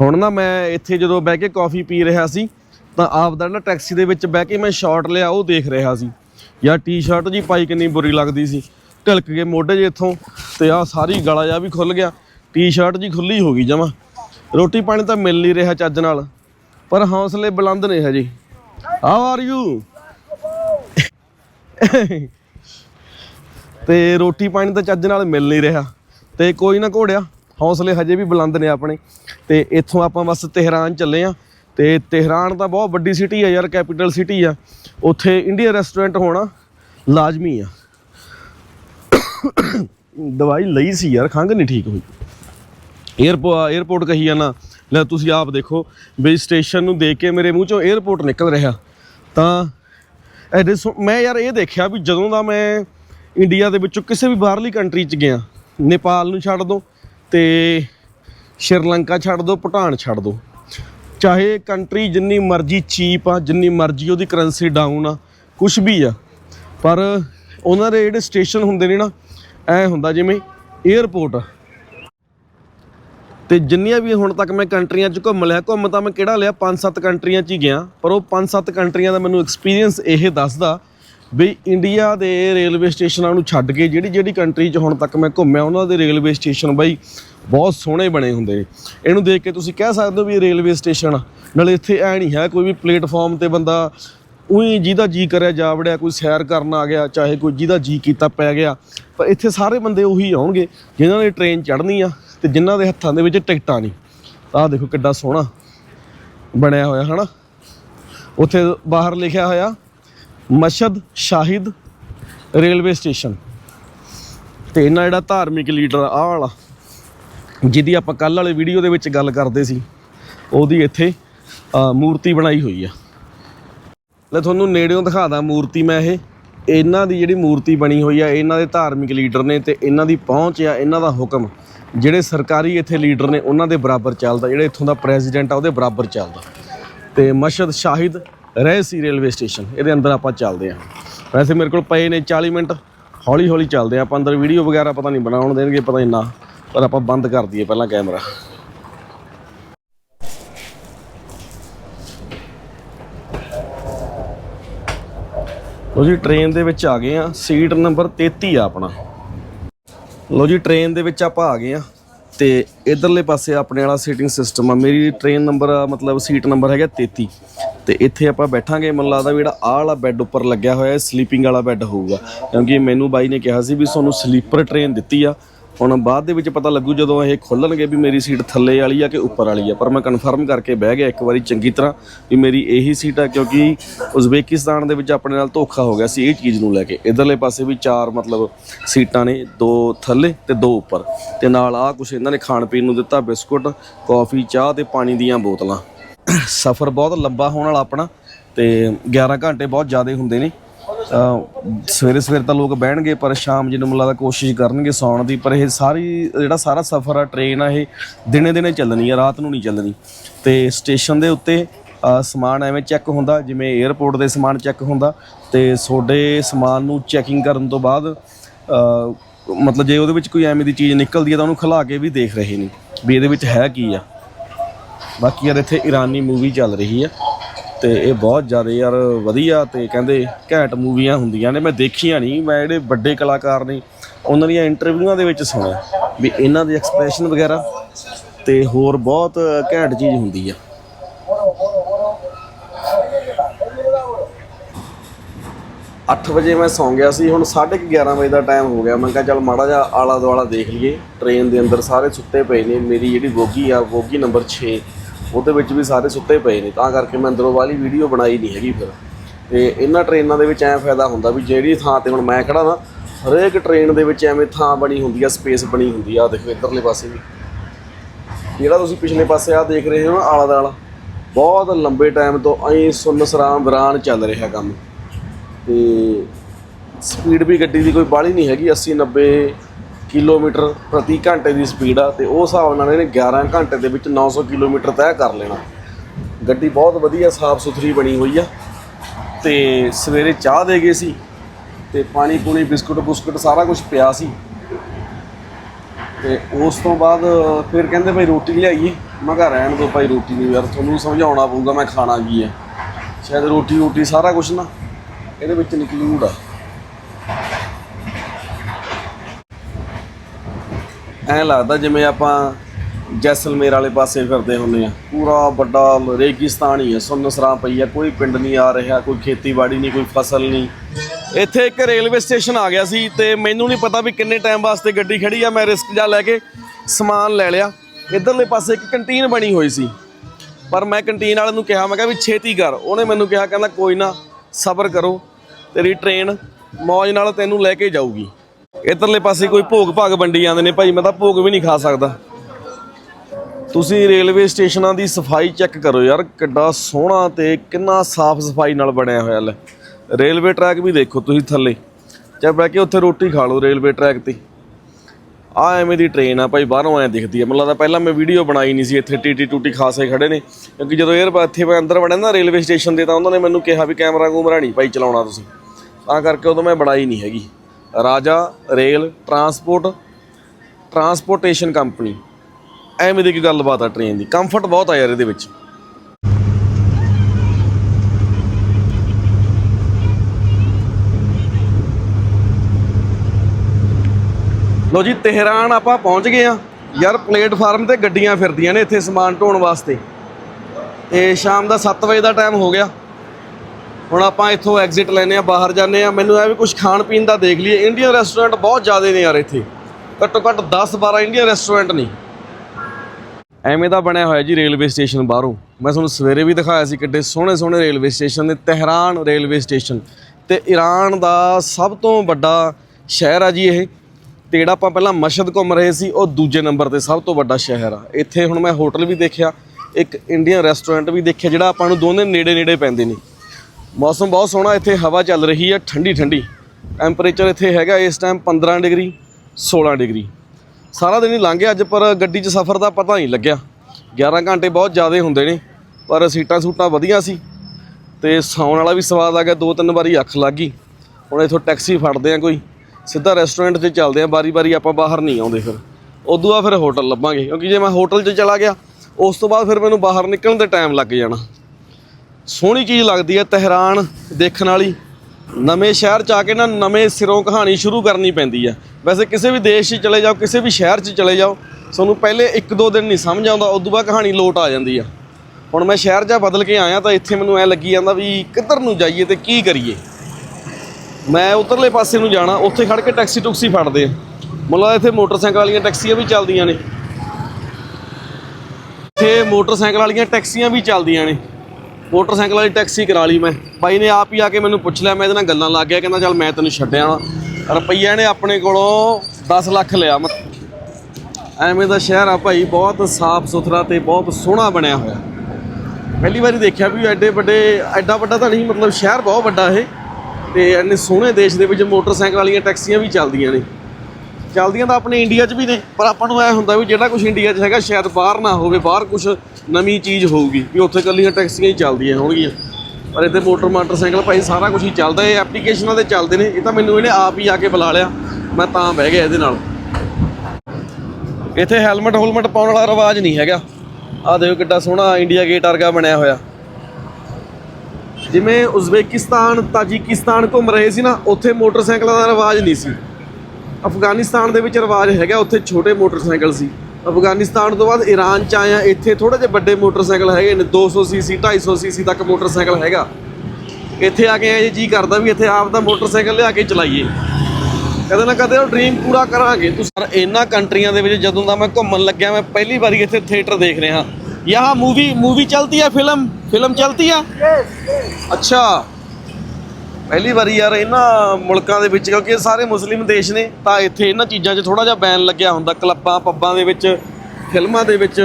ਹੁਣ ਨਾ ਮੈਂ ਇੱਥੇ ਜਦੋਂ ਬਹਿ ਕੇ ਕਾਫੀ ਪੀ ਰਿਹਾ ਸੀ, ਤਾਂ ਆਪ ਦਾ ਨਾ ਟੈਕਸੀ ਦੇ ਵਿੱਚ ਬਹਿ ਕੇ ਮੈਂ ਸ਼ਾਰਟ ਲਿਆ, ਉਹ ਦੇਖ ਰਿਹਾ ਸੀ। ਯਾਰ ਟੀ-ਸ਼ਰਟ ਜੀ ਪਾਈ ਕਿੰਨੀ ਬੁਰੀ ਲੱਗਦੀ ਸੀ। ਢਿਲਕ ਗਏ ਮੋਢੇ ਜੇ ਇੱਥੋਂ, ਤੇ ਆ ਸਾਰੀ ਗਲਾ ਜਾ ਵੀ ਖੁੱਲ ਗਿਆ। ਟੀ-ਸ਼ਰਟ ਜੀ ਖੁੱਲੀ ਹੋ ਗਈ ਜਮਾ। ਰੋਟੀ ਪਾਣੀ ਤਾਂ ਮਿਲ ਨਹੀਂ ਰਿਹਾ ਚੱਜ ਨਾਲ। ਪਰ ਹੌਸਲੇ ਬੁਲੰਦ ਨੇ ਹਜੇ। ਹਾਊ ਆਰ ਯੂ ਤੇ ਰੋਟੀ ਪਾਣੀ ਤਾਂ ਚੱਜ ਨਾਲ ਮਿਲ ਨਹੀਂ ਰਿਹਾ। ਤੇ ਕੋਈ ਨਾ ਘੋੜਿਆ, ਹੌਸਲੇ ਹਜੇ ਵੀ ਬੁਲੰਦ ਨੇ ਆਪਣੇ। ਤੇ ਇੱਥੋਂ ਆਪਾਂ ਬਸ ਤਹਿਰਾਨ ਚੱਲੇ ਆ। ਤੇ ਤਹਿਰਾਨ ਤਾਂ ਬਹੁਤ ਵੱਡੀ ਸਿਟੀ ਆ ਯਾਰ ਕੈਪੀਟਲ ਸਿਟੀ ਆ। ਉੱਥੇ ਇੰਡੀਆ ਰੈਸਟੋਰੈਂਟ ਹੋਣਾ ਲਾਜ਼ਮੀ ਆ। ਦਵਾਈ ਲਈ ਸੀ ਯਾਰ, ਖੰਘ ਨਹੀਂ ਠੀਕ ਹੋਈ। 에어ਪੋਰਟ ਏਅਰਪੋਰਟ ਕਹੀ ਜਾਂਦਾ ਲੈ ਤੁਸੀਂ ਆਪ ਦੇਖੋ ਵੀ ਸਟੇਸ਼ਨ ਨੂੰ ਦੇਖ ਕੇ ਮੇਰੇ ਮੂੰਹ ਚੋਂ ਏਅਰਪੋਰਟ ਨਿਕਲ ਰਿਹਾ। ਤਾਂ ਐਡੇ ਮੈਂ ਯਾਰ ਇਹ ਦੇਖਿਆ ਵੀ ਜਦੋਂ ਦਾ ਮੈਂ ਇੰਡੀਆ ਦੇ ਵਿੱਚੋਂ ਕਿਸੇ ਵੀ ਬਾਹਰਲੀ ਕੰਟਰੀ 'ਚ ਗਿਆ, ਨੇਪਾਲ ਨੂੰ ਛੱਡ ਦੋ ਤੇ ਸ਼੍ਰੀਲੰਕਾ ਛੱਡ ਦੋ, ਭੂਟਾਨ ਛੱਡ ਦੋ। ਚਾਹੇ ਕੰਟਰੀ ਜਿੰਨੀ ਮਰਜ਼ੀ ਚੀਪ ਆ, ਜਿੰਨੀ ਮਰਜ਼ੀ ਉਹਦੀ ਕਰੰਸੀ ਡਾਊਨ ਆ ਕੁਝ ਵੀ ਆ, ਪਰ ਉਹਨਾਂ ਦੇ ਜਿਹੜੇ ਸਟੇਸ਼ਨ ਹੁੰਦੇ ਨੇ ਨਾ, ਐ ਹੁੰਦਾ ਜਿਵੇਂ 에어ਪੋਰਟ ਤੇ ਜਿੰਨੀਆਂ ਵੀ ਹੁਣ ਤੱਕ ਮੈਂ ਕੰਟਰੀਆਂ 'ਚ ਘੁੰਮ ਲਿਆ, ਘੁੰਮ ਤਾਂ ਮੈਂ ਕਿਹੜਾ ਲਿਆ? ਪੰਜ ਸੱਤ ਕੰਟਰੀਆਂ 'ਚ ਹੀ ਗਿਆ, ਪਰ ਉਹ ਪੰਜ ਸੱਤ ਕੰਟਰੀਆਂ ਦਾ ਮੈਨੂੰ ਐਕਸਪੀਰੀਅੰਸ ਇਹ ਦੱਸਦਾ ਵੀ ਇੰਡੀਆ ਦੇ ਰੇਲਵੇ ਸਟੇਸ਼ਨਾਂ ਨੂੰ ਛੱਡ ਕੇ ਜਿਹੜੀ ਜਿਹੜੀ ਕੰਟਰੀ 'ਚ ਹੁਣ ਤੱਕ ਮੈਂ ਘੁੰਮਿਆ, ਉਹਨਾਂ ਦੇ ਰੇਲਵੇ ਸਟੇਸ਼ਨ ਬਾਈ ਬਹੁਤ ਸੋਹਣੇ ਬਣੇ ਹੁੰਦੇ ਨੇ। ਇਹਨੂੰ ਦੇਖ ਕੇ ਤੁਸੀਂ ਕਹਿ ਸਕਦੇ ਹੋ ਵੀ ਰੇਲਵੇ ਸਟੇਸ਼ਨ ਆ। ਨਾਲੇ ਇੱਥੇ ਐ ਨਹੀਂ ਹੈ, ਕੋਈ ਵੀ ਪਲੇਟਫਾਰਮ ਤੇ ਬੰਦਾ ਉਹੀ ਜਿਹਦਾ ਜੀ ਕਰਿਆ, ਜਾ ਵੜਿਆ, ਕੋਈ ਸੈਰ ਕਰਨ ਆ ਗਿਆ, ਚਾਹੇ ਕੋਈ ਜਿਹਦਾ ਜੀ ਕੀਤਾ ਪੈ ਗਿਆ, ਪਰ ਇੱਥੇ ਸਾਰੇ ਬੰਦੇ ਉਹੀ ਆਉਣਗੇ, ਜਿਨ੍ਹਾਂ ਨੇ ਟ੍ਰੇਨ ਚੜ੍ਹਨੀ ਆ। ਤੇ ਜਿਨ੍ਹਾਂ ਦੇ ਹੱਥਾਂ ਦੇ ਵਿੱਚ ਟਿਕਟਾਂ ਨਹੀਂ। ਆਹ ਦੇਖੋ ਕਿੱਡਾ ਸੋਹਣਾ ਬਣਿਆ ਹੋਇਆ, ਹਨਾ? ਉੱਥੇ ਬਾਹਰ ਲਿਖਿਆ ਹੋਇਆ ਮਸ਼ਦ ਸ਼ਾਹਿਦ ਰੇਲਵੇ ਸਟੇਸ਼ਨ। ਤੇ ਇਹਨਾਂ ਜਿਹੜਾ ਧਾਰਮਿਕ ਲੀਡਰ ਆਹ ਵਾਲਾ, ਜਿਹਦੀ ਆਪਾਂ ਕੱਲ ਵਾਲੇ ਵੀਡੀਓ ਦੇ ਵਿੱਚ ਗੱਲ ਕਰਦੇ ਸੀ, ਉਹਦੀ ਇੱਥੇ ਮੂਰਤੀ ਬਣਾਈ ਹੋਈ ਆ। ਲੈ ਤੁਹਾਨੂੰ ਨੇੜਿਓਂ ਦਿਖਾਦਾ ਮੂਰਤੀ ਮੈਂ ਇਹ। ਇਹਨਾਂ ਦੀ ਜਿਹੜੀ ਮੂਰਤੀ ਬਣੀ ਹੋਈ ਆ, ਇਹਨਾਂ ਦੇ ਧਾਰਮਿਕ ਲੀਡਰ ਨੇ ਤੇ ਇਹਨਾਂ ਦੀ ਪਹੁੰਚ ਆ, ਇਹਨਾਂ ਦਾ ਹੁਕਮ। ਜਿਹੜੇ ਸਰਕਾਰੀ ਇੱਥੇ ਲੀਡਰ ਨੇ, ਉਹਨਾਂ ਦੇ ਬਰਾਬਰ ਚੱਲਦਾ। ਜਿਹੜੇ ਇੱਥੋਂ ਦਾ ਪ੍ਰੈਜ਼ੀਡੈਂਟ ਆ, ਉਹਦੇ ਬਰਾਬਰ ਚੱਲਦਾ। ਤੇ Mashhad Shahid Raisi railway station. ਇਹਦੇ ਅੰਦਰ ਆਪਾਂ ਚੱਲਦੇ ਆ ਵੈਸੇ ਮੇਰੇ ਕੋਲ ਪਏ ਨੇ 40 ਮਿੰਟ। ਹੌਲੀ ਹੌਲੀ ਚੱਲਦੇ ਆ ਆਪਾਂ ਅੰਦਰ ਵੀਡੀਓ ਵਗੈਰਾ ਪਤਾ ਨਹੀਂ ਬਣਾਉਣ ਦੇਣਗੇ, ਪਤਾ ਨਹੀਂ ਨਾ। ਪਰ ਆਪਾਂ ਬੰਦ ਕਰ ਦਈਏ ਪਹਿਲਾਂ ਕੈਮਰਾ ਲੋ ਜੀ ਟ੍ਰੇਨ ਦੇ ਵਿੱਚ ਆ ਗਏ ਆ ਸੀਟ ਨੰਬਰ 33 ਆ ਆਪਣਾ। ਲੋ ਜੀ ਟ੍ਰੇਨ ਦੇ ਵਿੱਚ ਆਪਾਂ ਆ ਗਏ ਆ ਤੇ ਇਧਰਲੇ ਪਾਸੇ ਆਪਣੇ ਵਾਲਾ ਸੀਟਿੰਗ ਸਿਸਟਮ ਆ। ਮੇਰੀ ਟ੍ਰੇਨ ਨੰਬਰ ਮਤਲਬ ਸੀਟ ਨੰਬਰ ਹੈਗਾ 33 ਤੇ ਇੱਥੇ ਆਪਾਂ ਬੈਠਾਂਗੇ, ਮੈਨੂੰ ਲੱਗਦਾ ਵੀ ਜਿਹੜਾ ਆਹ ਵਾਲਾ ਬੈੱਡ ਉੱਪਰ ਲੱਗਿਆ ਹੋਇਆ ਹੈ ਸਲੀਪਿੰਗ ਵਾਲਾ ਬੈੱਡ ਹੋਊਗਾ। ਕਿਉਂਕਿ ਮੈਨੂੰ ਬਾਈ ਨੇ ਕਿਹਾ ਸੀ ਵੀ ਤੁਹਾਨੂੰ ਸਲੀਪਰ ਟ੍ਰੇਨ ਦਿੱਤੀ ਆ। ਹੁਣ ਬਾਅਦ ਦੇ ਵਿੱਚ ਪਤਾ ਲੱਗੂ ਜਦੋਂ ਇਹ ਖੋਲਣਗੇ ਵੀ ਮੇਰੀ ਸੀਟ ਥੱਲੇ ਵਾਲੀ ਆ ਕਿ ਉੱਪਰ ਵਾਲੀ ਆ। ਪਰ ਮੈਂ ਕਨਫਰਮ ਕਰਕੇ ਬਹਿ ਗਿਆ ਇੱਕ ਵਾਰੀ ਚੰਗੀ ਤਰ੍ਹਾਂ ਵੀ ਮੇਰੀ ਇਹੀ ਸੀਟ ਆ ਕਿਉਂਕਿ ਉਜ਼ਬੇਕਿਸਤਾਨ ਦੇ ਵਿੱਚ ਆਪਣੇ ਨਾਲ ਧੋਖਾ ਹੋ ਗਿਆ ਸੀ ਇਹ ਚੀਜ਼ ਨੂੰ ਲੈ ਕੇ। ਇਧਰਲੇ ਪਾਸੇ ਵੀ ਚਾਰ ਮਤਲਬ ਸੀਟਾਂ ਨੇ, ਦੋ ਥੱਲੇ ਤੇ ਦੋ ਉੱਪਰ। ਤੇ ਨਾਲ ਆ ਕੁਛ ਇਹਨਾਂ ਨੇ ਖਾਣ ਪੀਣ ਨੂੰ ਦਿੱਤਾ ਬਿਸਕੁਟ, ਕੌਫੀ, ਚਾਹ ਤੇ ਪਾਣੀ ਦੀਆਂ ਬੋਤਲਾਂ। ਸਫ਼ਰ ਬਹੁਤ ਲੰਬਾ ਹੋਣ ਵਾਲਾ ਆਪਣਾ ਤੇ 11 ਘੰਟੇ ਬਹੁਤ ਜ਼ਿਆਦਾ ਹੁੰਦੇ ਨੇ। ਸਵੇਰੇ ਸਵੇਰੇ ਤਾਂ ਲੋਕ ਬਹਿਣਗੇ, ਪਰ ਸ਼ਾਮ ਜਿਹਨੂੰ ਮੈਨੂੰ ਕੋਸ਼ਿਸ਼ ਕਰਨਗੇ ਸੌਣ ਦੀ, ਪਰ ਇਹ ਸਾਰੀ, ਜਿਹੜਾ ਸਾਰਾ ਸਫ਼ਰ ਆ ਟ੍ਰੇਨ ਆ, ਇਹ ਦਿਨੇ ਦਿਨੇ ਚੱਲਣੀ ਆ, ਰਾਤ ਨੂੰ ਨਹੀਂ ਚੱਲਣੀ। ਤੇ ਸਟੇਸ਼ਨ ਦੇ ਉੱਤੇ ਸਮਾਨ ਐਵੇਂ ਚੈੱਕ ਹੁੰਦਾ, ਜਿਵੇਂ 에어ਪੋਰਟ ਦੇ ਸਮਾਨ ਚੈੱਕ ਹੁੰਦਾ, ਤੇ ਤੁਹਾਡੇ ਸਮਾਨ ਨੂੰ ਚੈਕਿੰਗ ਕਰਨ ਤੋਂ ਬਾਅਦ ਮਤਲਬ ਜੇ ਉਹਦੇ ਵਿੱਚ ਕੋਈ ਐਵੇਂ ਦੀ ਚੀਜ਼ ਨਿਕਲਦੀ ਹੈ ਤਾਂ ਉਹਨੂੰ ਖਿਲਾ ਕੇ ਵੀ ਦੇਖ ਰਹੇ ਨੇ, ਵੀ ਇਹਦੇ ਵਿੱਚ ਹੈ ਕੀ ਆ। ਬਾਕੀ ਯਾਰ ਇੱਥੇ ਇਰਾਨੀ ਮੂਵੀ ਚੱਲ ਰਹੀ ਆ। ਤੇ ਇਹ ਬਹੁਤ ਜ਼ਿਆਦਾ ਯਾਰ ਵਧੀਆ ਤੇ ਕਹਿੰਦੇ ਘੈਂਟ ਮੂਵੀਆਂ ਹੁੰਦੀਆਂ ਨੇ। ਮੈਂ ਦੇਖੀਆਂ ਨਹੀਂ, ਮੈਂ ਜਿਹੜੇ ਵੱਡੇ ਕਲਾਕਾਰ ਨੇ, ਉਹਨਾਂ ਦੀਆਂ ਇੰਟਰਵਿਊਆਂ ਦੇ ਵਿੱਚ ਸੁਣਿਆ ਵੀ ਇਹਨਾਂ ਦੇ ਐਕਸਪ੍ਰੈਸ਼ਨ ਵਗੈਰਾ ਤੇ ਹੋਰ ਬਹੁਤ ਘੈਂਟ ਚੀਜ਼ ਹੁੰਦੀ ਆ। ਅੱਠ ਵਜੇ ਮੈਂ ਸੌਂ ਗਿਆ ਸੀ, ਹੁਣ 11:30 ਵਜੇ ਦਾ ਟਾਈਮ ਹੋ ਗਿਆ। ਮੈਂ ਕਿਹਾ ਚੱਲ ਮਾੜਾ ਜਿਹਾ ਆਲਾ ਦੁਆਲਾ ਦੇਖ ਲਈਏ। ਟ੍ਰੇਨ ਦੇ ਅੰਦਰ ਸਾਰੇ ਸੁੱਤੇ ਪਏ ਨੇ, ਮੇਰੀ ਜਿਹੜੀ ਬੋਗੀ ਆ, ਬੋਗੀ ਨੰਬਰ 6 ਉਹਦੇ ਵਿੱਚ ਵੀ ਸਾਰੇ ਸੁੱਤੇ ਪਏ ਨੇ, ਤਾਂ ਕਰਕੇ ਮੈਂ ਅੰਦਰੋਂ ਵਾਲੀ ਵੀਡੀਓ ਬਣਾਈ ਨਹੀਂ ਹੈਗੀ ਫਿਰ। ਤੇ ਇਹਨਾਂ ਟ੍ਰੇਨਾਂ ਦੇ ਵਿੱਚ ਐਂ ਫਾਇਦਾ ਹੁੰਦਾ ਵੀ ਜਿਹੜੀ ਥਾਂ ਤੇ ਹੁਣ ਮੈਂ ਖੜਾ ਨਾ ਹਰੇਕ ਟ੍ਰੇਨ ਦੇ ਵਿੱਚ ਐਵੇਂ ਥਾਂ ਬਣੀ ਹੁੰਦੀ ਆ, ਸਪੇਸ ਬਣੀ ਹੁੰਦੀ ਆ ਦੇਖੋ ਇੱਧਰਲੇ ਪਾਸੇ ਵੀ। ਜਿਹੜਾ ਤੁਸੀਂ ਪਿਛਲੇ ਪਾਸੇ ਆ ਦੇਖ ਰਹੇ ਹੋ ਨਾ, ਆਲਾ ਦਾਲਾ, ਬਹੁਤ ਲੰਬੇ ਟਾਈਮ ਤੋਂ ਐਂ ਸੁੰਨਸਰਾਮ ਵਿਰਾਨ ਚੱਲ ਰਿਹਾ ਕੰਮ। ਤੇ ਸਪੀਡ ਵੀ ਗੱਡੀ ਦੀ ਕੋਈ ਬਾਹਲੀ ਨਹੀਂ ਹੈਗੀ 80 90 ਕਿਲੋਮੀਟਰ ਪ੍ਰਤੀ ਘੰਟੇ ਦੀ ਸਪੀਡ ਆ ਤੇ ਉਹ ਹਿਸਾਬ ਨਾਲ ਇਹਨੇ 11 ਘੰਟੇ ਦੇ ਵਿੱਚ 900 ਕਿਲੋਮੀਟਰ ਤੈਅ ਕਰ ਲੈਣਾ। ਗੱਡੀ ਬਹੁਤ ਵਧੀਆ ਸਾਫ਼ ਸੁਥਰੀ ਬਣੀ ਹੋਈ ਆ ਤੇ ਸਵੇਰੇ ਚਾਹ ਦੇ ਗਏ ਸੀ ਤੇ ਪਾਣੀ ਪੂਣੀ, ਬਿਸਕੁਟ ਬੁਸਕੁਟ ਸਾਰਾ ਕੁਝ ਪਿਆ ਸੀ। ਤੇ ਉਸ ਤੋਂ ਬਾਅਦ ਫਿਰ ਕਹਿੰਦੇ ਭਾਈ ਰੋਟੀ ਲਿਆਈਏ। ਮੈਂ ਕਿਹਾ ਰਹਿਣ ਦਿਓ ਭਾਈ ਰੋਟੀ ਨਹੀਂ ਯਾਰ, ਤੁਹਾਨੂੰ ਸਮਝਾਉਣਾ ਪਊਗਾ ਮੈਂ ਖਾਣਾ ਕੀ ਹੈ। ਸ਼ਾਇਦ ਰੋਟੀ ਰੋਟੀ ਸਾਰਾ ਕੁਝ ਨਾ ਇਹਦੇ ਵਿੱਚ ਇਨਕਲੂਡ ਆ। ਐਂ ਲੱਗਦਾ ਜਿਵੇਂ ਆਪਾਂ ਜੈਸਲਮੇਰ ਵਾਲੇ ਪਾਸੇ ਫਿਰਦੇ ਹੁੰਦੇ ਆ ਪੂਰਾ ਵੱਡਾ ਰੇਗਿਸਤਾਨ ਹੀ ਹੈ ਸੁੰਨਸਰਾਂ ਪਈ ਆ ਕੋਈ ਪਿੰਡ ਨਹੀਂ ਆ ਰਿਹਾ, ਕੋਈ ਖੇਤੀਬਾੜੀ ਨਹੀਂ, ਕੋਈ ਫਸਲ ਨਹੀਂ। ਇੱਥੇ ਇੱਕ ਰੇਲਵੇ ਸਟੇਸ਼ਨ ਆ ਗਿਆ ਸੀ ਤੇ ਮੈਨੂੰ ਨਹੀਂ ਪਤਾ ਵੀ ਕਿੰਨੇ ਟਾਈਮ ਵਾਸਤੇ ਗੱਡੀ ਖੜੀ ਆ, ਮੈਂ ਰਿਸਕ ਜਾ ਲੈ ਕੇ ਸਮਾਨ ਲੈ ਲਿਆ। ਇਧਰਲੇ ਪਾਸੇ ਇੱਕ ਕੰਟੀਨ ਬਣੀ ਹੋਈ ਸੀ। ਪਰ ਮੈਂ ਕੰਟੀਨ ਵਾਲੇ ਨੂੰ ਕਿਹਾ, ਮੈਂ ਕਿਹਾ ਵੀ ਛੇਤੀ ਕਰ। ਉਹਨੇ ਮੈਨੂੰ ਕਿਹਾ, ਕਹਿੰਦਾ ਕੋਈ ਨਾ, ਸਬਰ ਕਰੋ, ਤੇਰੀ ਟ੍ਰੇਨ ਮੌਜ ਨਾਲ ਤੈਨੂੰ ਲੈ ਕੇ ਜਾਊਗੀ। ਇਧਰਲੇ ਪਾਸੇ ਕੋਈ ਭੋਗ ਭਾਗ ਵੰਡੀ ਜਾਂਦੇ ਨੇ ਭਾਈ, ਮੈਂ ਤਾਂ ਭੋਗ ਵੀ ਨਹੀਂ ਖਾ ਸਕਦਾ। ਤੁਸੀਂ ਰੇਲਵੇ ਸਟੇਸ਼ਨਾਂ ਦੀ ਸਫ਼ਾਈ ਚੈੱਕ ਕਰੋ ਯਾਰ, ਕਿੱਡਾ ਸੋਹਣਾ ਤੇ ਕਿੰਨਾ ਸਾਫ਼ ਸਫ਼ਾਈ ਨਾਲ ਬਣਿਆ ਹੋਇਆ ਲੈ। ਰੇਲਵੇ ਟਰੈਕ ਵੀ ਦੇਖੋ ਤੁਸੀਂ ਥੱਲੇ। ਚਾਹੇ ਬਹਿ ਕੇ ਉੱਥੇ ਰੋਟੀ ਖਾ ਲਓ ਰੇਲਵੇ ਟਰੈਕ ਤੇ। ਆ ਐਵੇਂ ਦੀ ਟ੍ਰੇਨ ਆ ਭਾਈ, ਬਾਹਰੋਂ ਐ ਦਿਖਦੀ ਹੈ ਮੈਨੂੰ ਲੱਗਦਾ ਪਹਿਲਾਂ ਮੈਂ ਵੀਡੀਓ ਬਣਾਈ ਨਹੀਂ ਸੀ ਇੱਥੇ, ਟੀਟੀ ਟੂਟੀ ਖਾਸੇ ਖੜੇ ਨੇ। ਕਿਉਂਕਿ ਜਦੋਂ 에ਅਰ ਇੱਥੇ ਮੈਂ ਅੰਦਰ ਵੜਿਆ ਨਾ ਰੇਲਵੇ ਸਟੇਸ਼ਨ ਦੇ, ਤਾਂ ਉਹਨਾਂ ਨੇ ਮੈਨੂੰ ਕਿਹਾ ਵੀ ਕੈਮਰਾ ਕੂਮਰਾ ਨਹੀਂ ਭਾਈ ਚਲਾਉਣਾ ਤੁਸੀਂ। ਤਾਂ ਕਰਕੇ ਉਦੋਂ ਮੈਂ ਬਣਾਈ ਨਹੀਂ ਹੈਗੀ। ਰਾਜਾ, ਰੇਲ, ਟਰਾਂਸਪੋਰਟ, ਟਰਾਂਸਪੋਰਟੇਸ਼ਨ ਕੰਪਨੀ। ਐਵੇਂ ਦੀ ਕੀ ਗੱਲਬਾਤ ਆ ਟ੍ਰੇਨ ਦੀ। ਕੰਫਰਟ ਬਹੁਤ ਆ ਯਾਰ ਇਹਦੇ ਵਿੱਚ। ਲੋ ਜੀ, ਤਹਿਰਾਨ ਆਪਾਂ ਪਹੁੰਚ ਗਏ ਆ ਯਾਰ ਪਲੇਟਫਾਰਮ ਤੇ ਗੱਡੀਆਂ ਫਿਰਦੀਆਂ ਨੇ ਇੱਥੇ ਸਮਾਨ ਢੋਣ ਵਾਸਤੇ। ਤੇ ਸ਼ਾਮ ਦਾ 7 ਵਜੇ ਦਾ ਟਾਈਮ ਹੋ ਗਿਆ। ਹੁਣ ਆਪਾਂ ਇੱਥੋਂ ਐਗਜ਼ਿਟ ਲੈਨੇ ਆ ਬਾਹਰ ਜਾਂਦੇ ਆ ਮੈਨੂੰ ਇਹ ਵੀ ਕੁਝ ਖਾਣ ਪੀਣ ਦਾ ਦੇਖ ਲਈਏ। ਇੰਡੀਅਨ ਰੈਸਟੋਰੈਂਟ ਬਹੁਤ ਜ਼ਿਆਦੇ ਨੇ ਯਾਰ ਇੱਥੇ। ਘੱਟੋ ਘੱਟ 10 12 ਇੰਡੀਅਨ ਰੈਸਟੋਰੈਂਟ ਨੇ। ਐਵੇਂ ਦਾ ਬਣਿਆ ਹੋਇਆ ਜੀ ਰੇਲਵੇ ਸਟੇਸ਼ਨ ਬਾਹਰੋਂ। ਮੈਂ ਤੁਹਾਨੂੰ ਸਵੇਰੇ ਵੀ ਦਿਖਾਇਆ ਸੀ ਕਿੱਡੇ ਸੋਹਣੇ ਸੋਹਣੇ ਰੇਲਵੇ ਸਟੇਸ਼ਨ ਨੇ, ਤਹਿਰਾਨ ਰੇਲਵੇ ਸਟੇਸ਼ਨ। ਤੇ ਈਰਾਨ ਦਾ ਸਭ ਤੋਂ ਵੱਡਾ ਸ਼ਹਿਰ ਆ ਜੀ ਇਹ। ਤੇ ਜਿਹੜਾ ਆਪਾਂ ਪਹਿਲਾਂ ਮਸ਼ਹਦ ਘੁੰਮ ਰਹੇ ਸੀ, ਉਹ ਦੂਜੇ ਨੰਬਰ ਤੇ ਸਭ ਤੋਂ ਵੱਡਾ ਸ਼ਹਿਰ ਆ। ਇੱਥੇ ਹੁਣ ਮੈਂ ਹੋਟਲ ਵੀ ਦੇਖਿਆ, ਇੱਕ ਇੰਡੀਅਨ ਰੈਸਟੋਰੈਂਟ ਵੀ ਦੇਖਿਆ, ਜਿਹੜਾ ਆਪਾਂ ਨੂੰ ਦੋਨੇ ਨੇੜੇ ਨੇੜੇ ਪੈਂਦੇ ਨੇ। ਮੌਸਮ ਬਹੁਤ ਸੋਹਣਾ, ਇੱਥੇ ਹਵਾ ਚੱਲ ਰਹੀ ਹੈ, ਠੰਡੀ ਠੰਡੀ। ਟੈਂਪਰੇਚਰ ਇੱਥੇ ਹੈਗਾ ਇਸ ਟਾਈਮ 15 ਡਿਗਰੀ 16 ਡਿਗਰੀ। ਸਾਰਾ ਦਿਨ ਹੀ ਲੰਘ ਗਿਆ, ਅੱਜ ਪਰ ਗੱਡੀ 'ਚ ਸਫ਼ਰ ਦਾ ਪਤਾ ਨਹੀਂ ਲੱਗਿਆ। 11 ਘੰਟੇ ਬਹੁਤ ਜ਼ਿਆਦਾ ਹੁੰਦੇ ਨੇ, ਪਰ ਸੀਟਾਂ ਸੂਟਾਂ ਵਧੀਆ ਸੀ। ਤੇ ਸੌਣ ਵਾਲਾ ਵੀ ਸਵਾਦ ਆ ਗਿਆ, ਦੋ ਤਿੰਨ ਵਾਰੀ ਅੱਖ ਲੱਗ ਗਈ। ਹੁਣ ਇਥੋਂ ਟੈਕਸੀ ਫੜਦੇ ਆ ਕੋਈ, ਸਿੱਧਾ ਰੈਸਟੋਰੈਂਟ 'ਚ ਚੱਲਦੇ ਆ ਬਾਰੀ-ਬਾਰੀ ਆਪਾਂ ਬਾਹਰ ਨਹੀਂ ਆਉਂਦੇ ਫਿਰ। ਉਦੋਂ ਬਾਅਦ ਫਿਰ ਹੋਟਲ ਲੱਭਾਂਗੇ, ਕਿਉਂਕਿ ਜੇ ਮੈਂ ਹੋਟਲ 'ਚ ਚਲਾ ਗਿਆ, ਉਸ ਤੋਂ ਬਾਅਦ ਫਿਰ ਮੈਨੂੰ ਬਾਹਰ ਨਿਕਲਣ ਦੇ ਟਾਈਮ ਲੱਗ ਜਾਣਾ। ਸੋਹਣੀ ਚੀਜ਼ ਲੱਗਦੀ ਹੈ ਤਹਿਰਾਨ ਦੇਖਣ ਵਾਲੀ। ਨਵੇਂ ਸ਼ਹਿਰ ਚ ਆ ਕੇ ਨਾ ਨਵੇਂ ਸਿਰੋਂ ਕਹਾਣੀ ਸ਼ੁਰੂ ਕਰਨੀ ਪੈਂਦੀ ਹੈ। ਵੈਸੇ ਕਿਸੇ ਵੀ ਦੇਸ਼ 'ਚ ਚਲੇ ਜਾਓ, ਕਿਸੇ ਵੀ ਸ਼ਹਿਰ 'ਚ ਚਲੇ ਜਾਓ, ਤੁਹਾਨੂੰ ਪਹਿਲੇ 1-2 ਦਿਨ ਨਹੀਂ ਸਮਝ ਆਉਂਦਾ, ਉਦੋਂ ਬਾਅਦ ਕਹਾਣੀ ਲੋਟ ਆ ਜਾਂਦੀ ਆ। ਹੁਣ ਮੈਂ ਸ਼ਹਿਰ ਜਾ ਬਦਲ ਕੇ ਆਇਆ ਤਾਂ ਇੱਥੇ ਮੈਨੂੰ ਐ ਲੱਗੀ ਜਾਂਦਾ ਵੀ ਕਿੱਧਰ ਨੂੰ ਜਾਈਏ ਤੇ ਕੀ ਕਰੀਏ। ਮੈਂ ਉਧਰਲੇ ਪਾਸੇ ਨੂੰ ਜਾਣਾ, ਉੱਥੇ ਖੜ ਕੇ ਟੈਕਸੀ ਟੁਕਸੀ ਫੜਦੇ ਆ। ਮੁੱਲਾ ਇੱਥੇ ਮੋਟਰਸਾਈਕਲ ਵਾਲੀਆਂ ਟੈਕਸੀਆਂ ਵੀ ਚੱਲਦੀਆਂ ਨੇ। ਇੱਥੇ ਮੋਟਰਸਾਈਕਲ ਵਾਲੀਆਂ ਟੈਕਸੀਆਂ ਵੀ ਚੱਲਦੀਆਂ ਨੇ। ਮੋਟਰਸਾਈਕਲ ਵਾਲੀ ਟੈਕਸੀ ਕਰਾ ਲਈ ਮੈਂ। ਬਾਈ ਨੇ ਆਪ ਹੀ ਆ ਕੇ ਮੈਨੂੰ ਪੁੱਛ ਲਿਆ, ਮੈਂ ਇਹਦੇ ਨਾਲ ਗੱਲਾਂ ਲੱਗ ਗਿਆ, ਕਹਿੰਦਾ ਚੱਲ ਮੈਂ ਤੈਨੂੰ ਛੱਡਿਆ ਵਾਂ। ਰੁਪਈਆ ਨੇ ਆਪਣੇ ਕੋਲੋਂ 10 ਲੱਖ ਲਿਆ। ਮੈਂ ਐਵੇਂ ਦਾ ਸ਼ਹਿਰ ਆ ਭਾਈ, ਬਹੁਤ ਸਾਫ਼ ਸੁਥਰਾ ਤੇ ਬਹੁਤ ਸੋਹਣਾ ਬਣਿਆ ਹੋਇਆ। ਪਹਿਲੀ ਵਾਰੀ ਦੇਖਿਆ ਵੀ ਐਡੇ ਵੱਡੇ, ਐਡਾ ਵੱਡਾ ਤਾਂ ਨਹੀਂ, ਮਤਲਬ ਸ਼ਹਿਰ ਬਹੁਤ ਵੱਡਾ ਇਹ। ਤੇ ਇੰਨੇ ਸੋਹਣੇ ਦੇਸ਼ ਦੇ ਵਿੱਚ ਮੋਟਰਸਾਈਕਲ ਵਾਲੀਆਂ ਟੈਕਸੀਆਂ ਵੀ ਚੱਲਦੀਆਂ ਨੇ। ਚੱਲਦੀਆਂ ਤਾਂ ਆਪਣੇ ਇੰਡੀਆ 'ਚ ਵੀ ਨੇ, ਪਰ ਆਪਾਂ ਨੂੰ ਐ ਹੁੰਦਾ ਵੀ ਜਿਹੜਾ ਕੁਝ ਇੰਡੀਆ 'ਚ ਹੈਗਾ, ਸ਼ਾਇਦ ਬਾਹਰ ਨਾ ਹੋਵੇ, ਬਾਹਰ ਕੁਝ ਨਵੀਂ ਚੀਜ਼ ਹੋਊਗੀ, ਵੀ ਉੱਥੇ ਕੱਲੀਆਂ ਟੈਕਸੀਆਂ ਹੀ ਚੱਲਦੀਆਂ ਹੋਣਗੀਆਂ। ਪਰ ਇੱਥੇ ਮੋਟਰ ਮੋਟਰਸਾਈਕਲ ਭਾਈ ਸਾਰਾ ਕੁਝ ਹੀ ਚੱਲਦਾ, ਇਹ ਐਪਲੀਕੇਸ਼ਨਾਂ ਤੇ ਚੱਲਦੇ ਨੇ, ਇਹ ਤਾਂ ਮੈਨੂੰ ਇਹਨੇ ਆਪ ਹੀ ਆ ਕੇ ਬੁਲਾ ਲਿਆ, ਮੈਂ ਤਾਂ ਬਹਿ ਗਿਆ ਇਹਦੇ ਨਾਲ। ਇੱਥੇ ਹੈਲਮਟ ਹੁਲਮਟ ਪਾਉਣ ਵਾਲਾ ਰਿਵਾਜ ਨਹੀਂ ਹੈਗਾ। ਆਹ ਦੇਖੋ ਕਿੱਡਾ ਸੋਹਣਾ ਇੰਡੀਆ ਗੇਟ ਵਰਗਾ ਬਣਿਆ ਹੋਇਆ। ਜਿਵੇਂ ਉਜ਼ਬੇਕਿਸਤਾਨ, ਤਾਜਿਕਿਸਤਾਨ ਘੁੰਮ ਰਹੇ ਸੀ ਨਾ, ਉੱਥੇ ਮੋਟਰਸਾਈਕਲਾਂ ਦਾ ਰਿਵਾਜ ਨਹੀਂ ਸੀ। ਅਫਗਾਨਿਸਤਾਨ ਦੇ ਵਿੱਚ ਰਿਵਾਜ ਹੈਗਾ ਉੱਥੇ ਛੋਟੇ ਮੋਟਰਸਾਈਕਲ ਸੀ। ਅਫਗਾਨਿਸਤਾਨ ਤੋਂ ਬਾਅਦ ਈਰਾਨ ਚ ਆਇਆ ਇੱਥੇ ਥੋੜੇ ਜਿਹੇ ਵੱਡੇ ਮੋਟਰਸਾਈਕਲ ਹੈਗੇ ਨੇ 200 ਸੀਸੀ 250 ਸੀਸੀ ਤੱਕ ਮੋਟਰਸਾਈਕਲ ਹੈਗਾ। ਇੱਥੇ ਆ ਕੇ ਐ ਜੀ ਕਰਦਾ ਵੀ ਇੱਥੇ ਆਪ ਦਾ ਮੋਟਰਸਾਈਕਲ ਲਿਆ ਕੇ ਚਲਾਈਏ। ਕਦੇ ਨਾ ਕਦੇ ਉਹ ਡ੍ਰੀਮ ਪੂਰਾ ਕਰਾਂਗੇ। ਤੁਸੀਂ ਸਰ ਇਹਨਾਂ ਕੰਟਰੀਆਂ ਦੇ ਵਿੱਚ ਜਦੋਂ ਦਾ ਮੈਂ ਘੁੰਮਣ ਲੱਗਿਆ ਮੈਂ ਪਹਿਲੀ ਵਾਰੀ ਇੱਥੇ ਥੀਏਟਰ ਦੇਖ ਰਿਹਾ। ਯਹਾਂ ਮੂਵੀ ਮੂਵੀ ਚਲਤੀ ਹੈ ਫਿਲਮ ਫਿਲਮ ਚਲਤੀ ਹੈ ਅੱਛਾ। ਪਹਿਲੀ ਵਾਰੀ ਯਾਰ ਇਹਨਾਂ ਮੁਲਕਾਂ ਦੇ ਵਿੱਚ ਕਿਉਂਕਿ ਇਹ ਸਾਰੇ ਮੁਸਲਿਮ ਦੇਸ਼ ਨੇ ਤਾਂ ਇੱਥੇ ਇਹਨਾਂ ਚੀਜ਼ਾਂ 'ਚ ਥੋੜਾ ਜਿਹਾ ਬੈਨ ਲੱਗਿਆ ਹੁੰਦਾ ਕਲੱਬਾਂ ਪੱਬਾਂ ਦੇ ਵਿੱਚ ਫਿਲਮਾਂ ਦੇ ਵਿੱਚ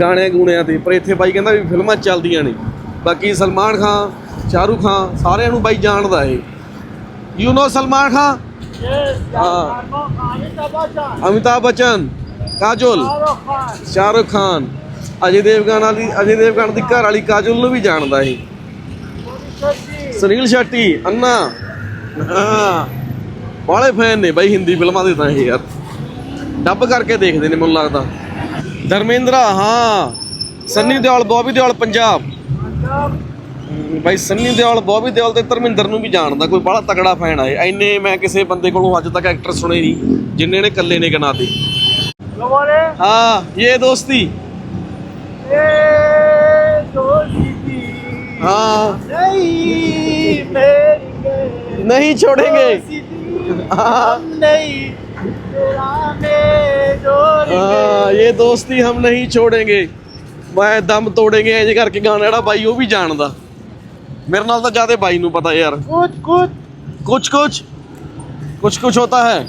ਗਾਣੇ ਗੂਣਿਆਂ ਤੇ। ਪਰ ਇੱਥੇ ਬਾਈ ਕਹਿੰਦਾ ਵੀ ਫਿਲਮਾਂ ਚੱਲਦੀਆਂ ਨੇ। ਬਾਕੀ ਸਲਮਾਨ ਖਾਨ ਸ਼ਾਹਰੂਖ ਖਾਨ ਸਾਰਿਆਂ ਨੂੰ ਬਾਈ ਜਾਣਦਾ ਇਹ। You know Salman Khan? ਹਾਂ। ਅਮਿਤਾਭ ਬੱਚਨ ਕਾਜੋਲ। ਸ਼ਾਹਰੁਖ ਖਾਨ। ਅਜੇ ਦੇਵਗਨ ਵਾਲੀ ਅਜੇ ਦੇਵਗਨ ਦੀ ਘਰ ਵਾਲੀ ਕਾਜੋਲ ਨੂੰ ਵੀ ਜਾਣਦਾ ਇਹ। ਸੁਨੀਲ ਸ਼ੈਟੀ ਅੰਨਾ। ਹਾਂ। ਬਾਲੇ ਫੈਨ ਨੇ ਬਾਈ ਹਿੰਦੀ ਫਿਲਮਾਂ ਦੇ ਤਾਂ ਯਾਰ। ਡੱਬ ਕਰਕੇ ਦੇਖਦੇ ਨੇ ਮੈਨੂੰ ਲੱਗਦਾ। ਧਰਮੇਂਦਰਾ ਹਾਂ। ਸੰਨੀ ਦਿਓਲ ਬੋਬੀ ਦਿਓਲ ਪੰਜਾਬ। ਬਾਈ ਸੰਨੀ ਦਿਓਲ ਬੋਬੀ ਦਿਓਲ ਤੇ ਧਰਮਿੰਦਰ ਨੂੰ ਵੀ ਜਾਣਦਾ ਕੋਈ ਬੜਾ ਤਕੜਾ ਫੈਨ ਆਏ ਐਨੇ ਮੈਂ ਕਿਸੇ ਬੰਦੇ ਕੋਲੋਂ ਅੱਜ ਤੱਕ ਐਕਟਰ ਸੁਣੇ ਨਹੀਂ ਜਿੰਨੇ ਨੇ ਕੱਲੇ ਨੇ ਗਨਾਤੇ ਹਾਂ ਇਹ ਦੋਸਤੀ। ਇਹ ਦੋਸਤੀ ਹਾਂ। ਨਹੀਂ। नहीं छोड़ेंगे। नहीं ਹਾਂ ਇਹ ਦੋਸਤੀ ਹਮ ਨਹੀਂ ਛੋੜेंगे ਮੈਂ ਦਮ ਤੋੜेंगे ਇੰਜ ਕਰਕੇ ਗਾਣਾ ਜਿਹੜਾ ਬਾਈ ਉਹ ਵੀ ਜਾਣਦਾ ਮੇਰੇ ਨਾਲ ਤਾਂ ਜ਼ਿਆਦਾ ਬਾਈ ਨੂੰ ਪਤਾ ਯਾਰ ਕੁਝ ਕੁਝ ਕੁਝ ਕੁਝ ਕੁਝ ਕੁਝ ਹੁੰਦਾ ਹੈ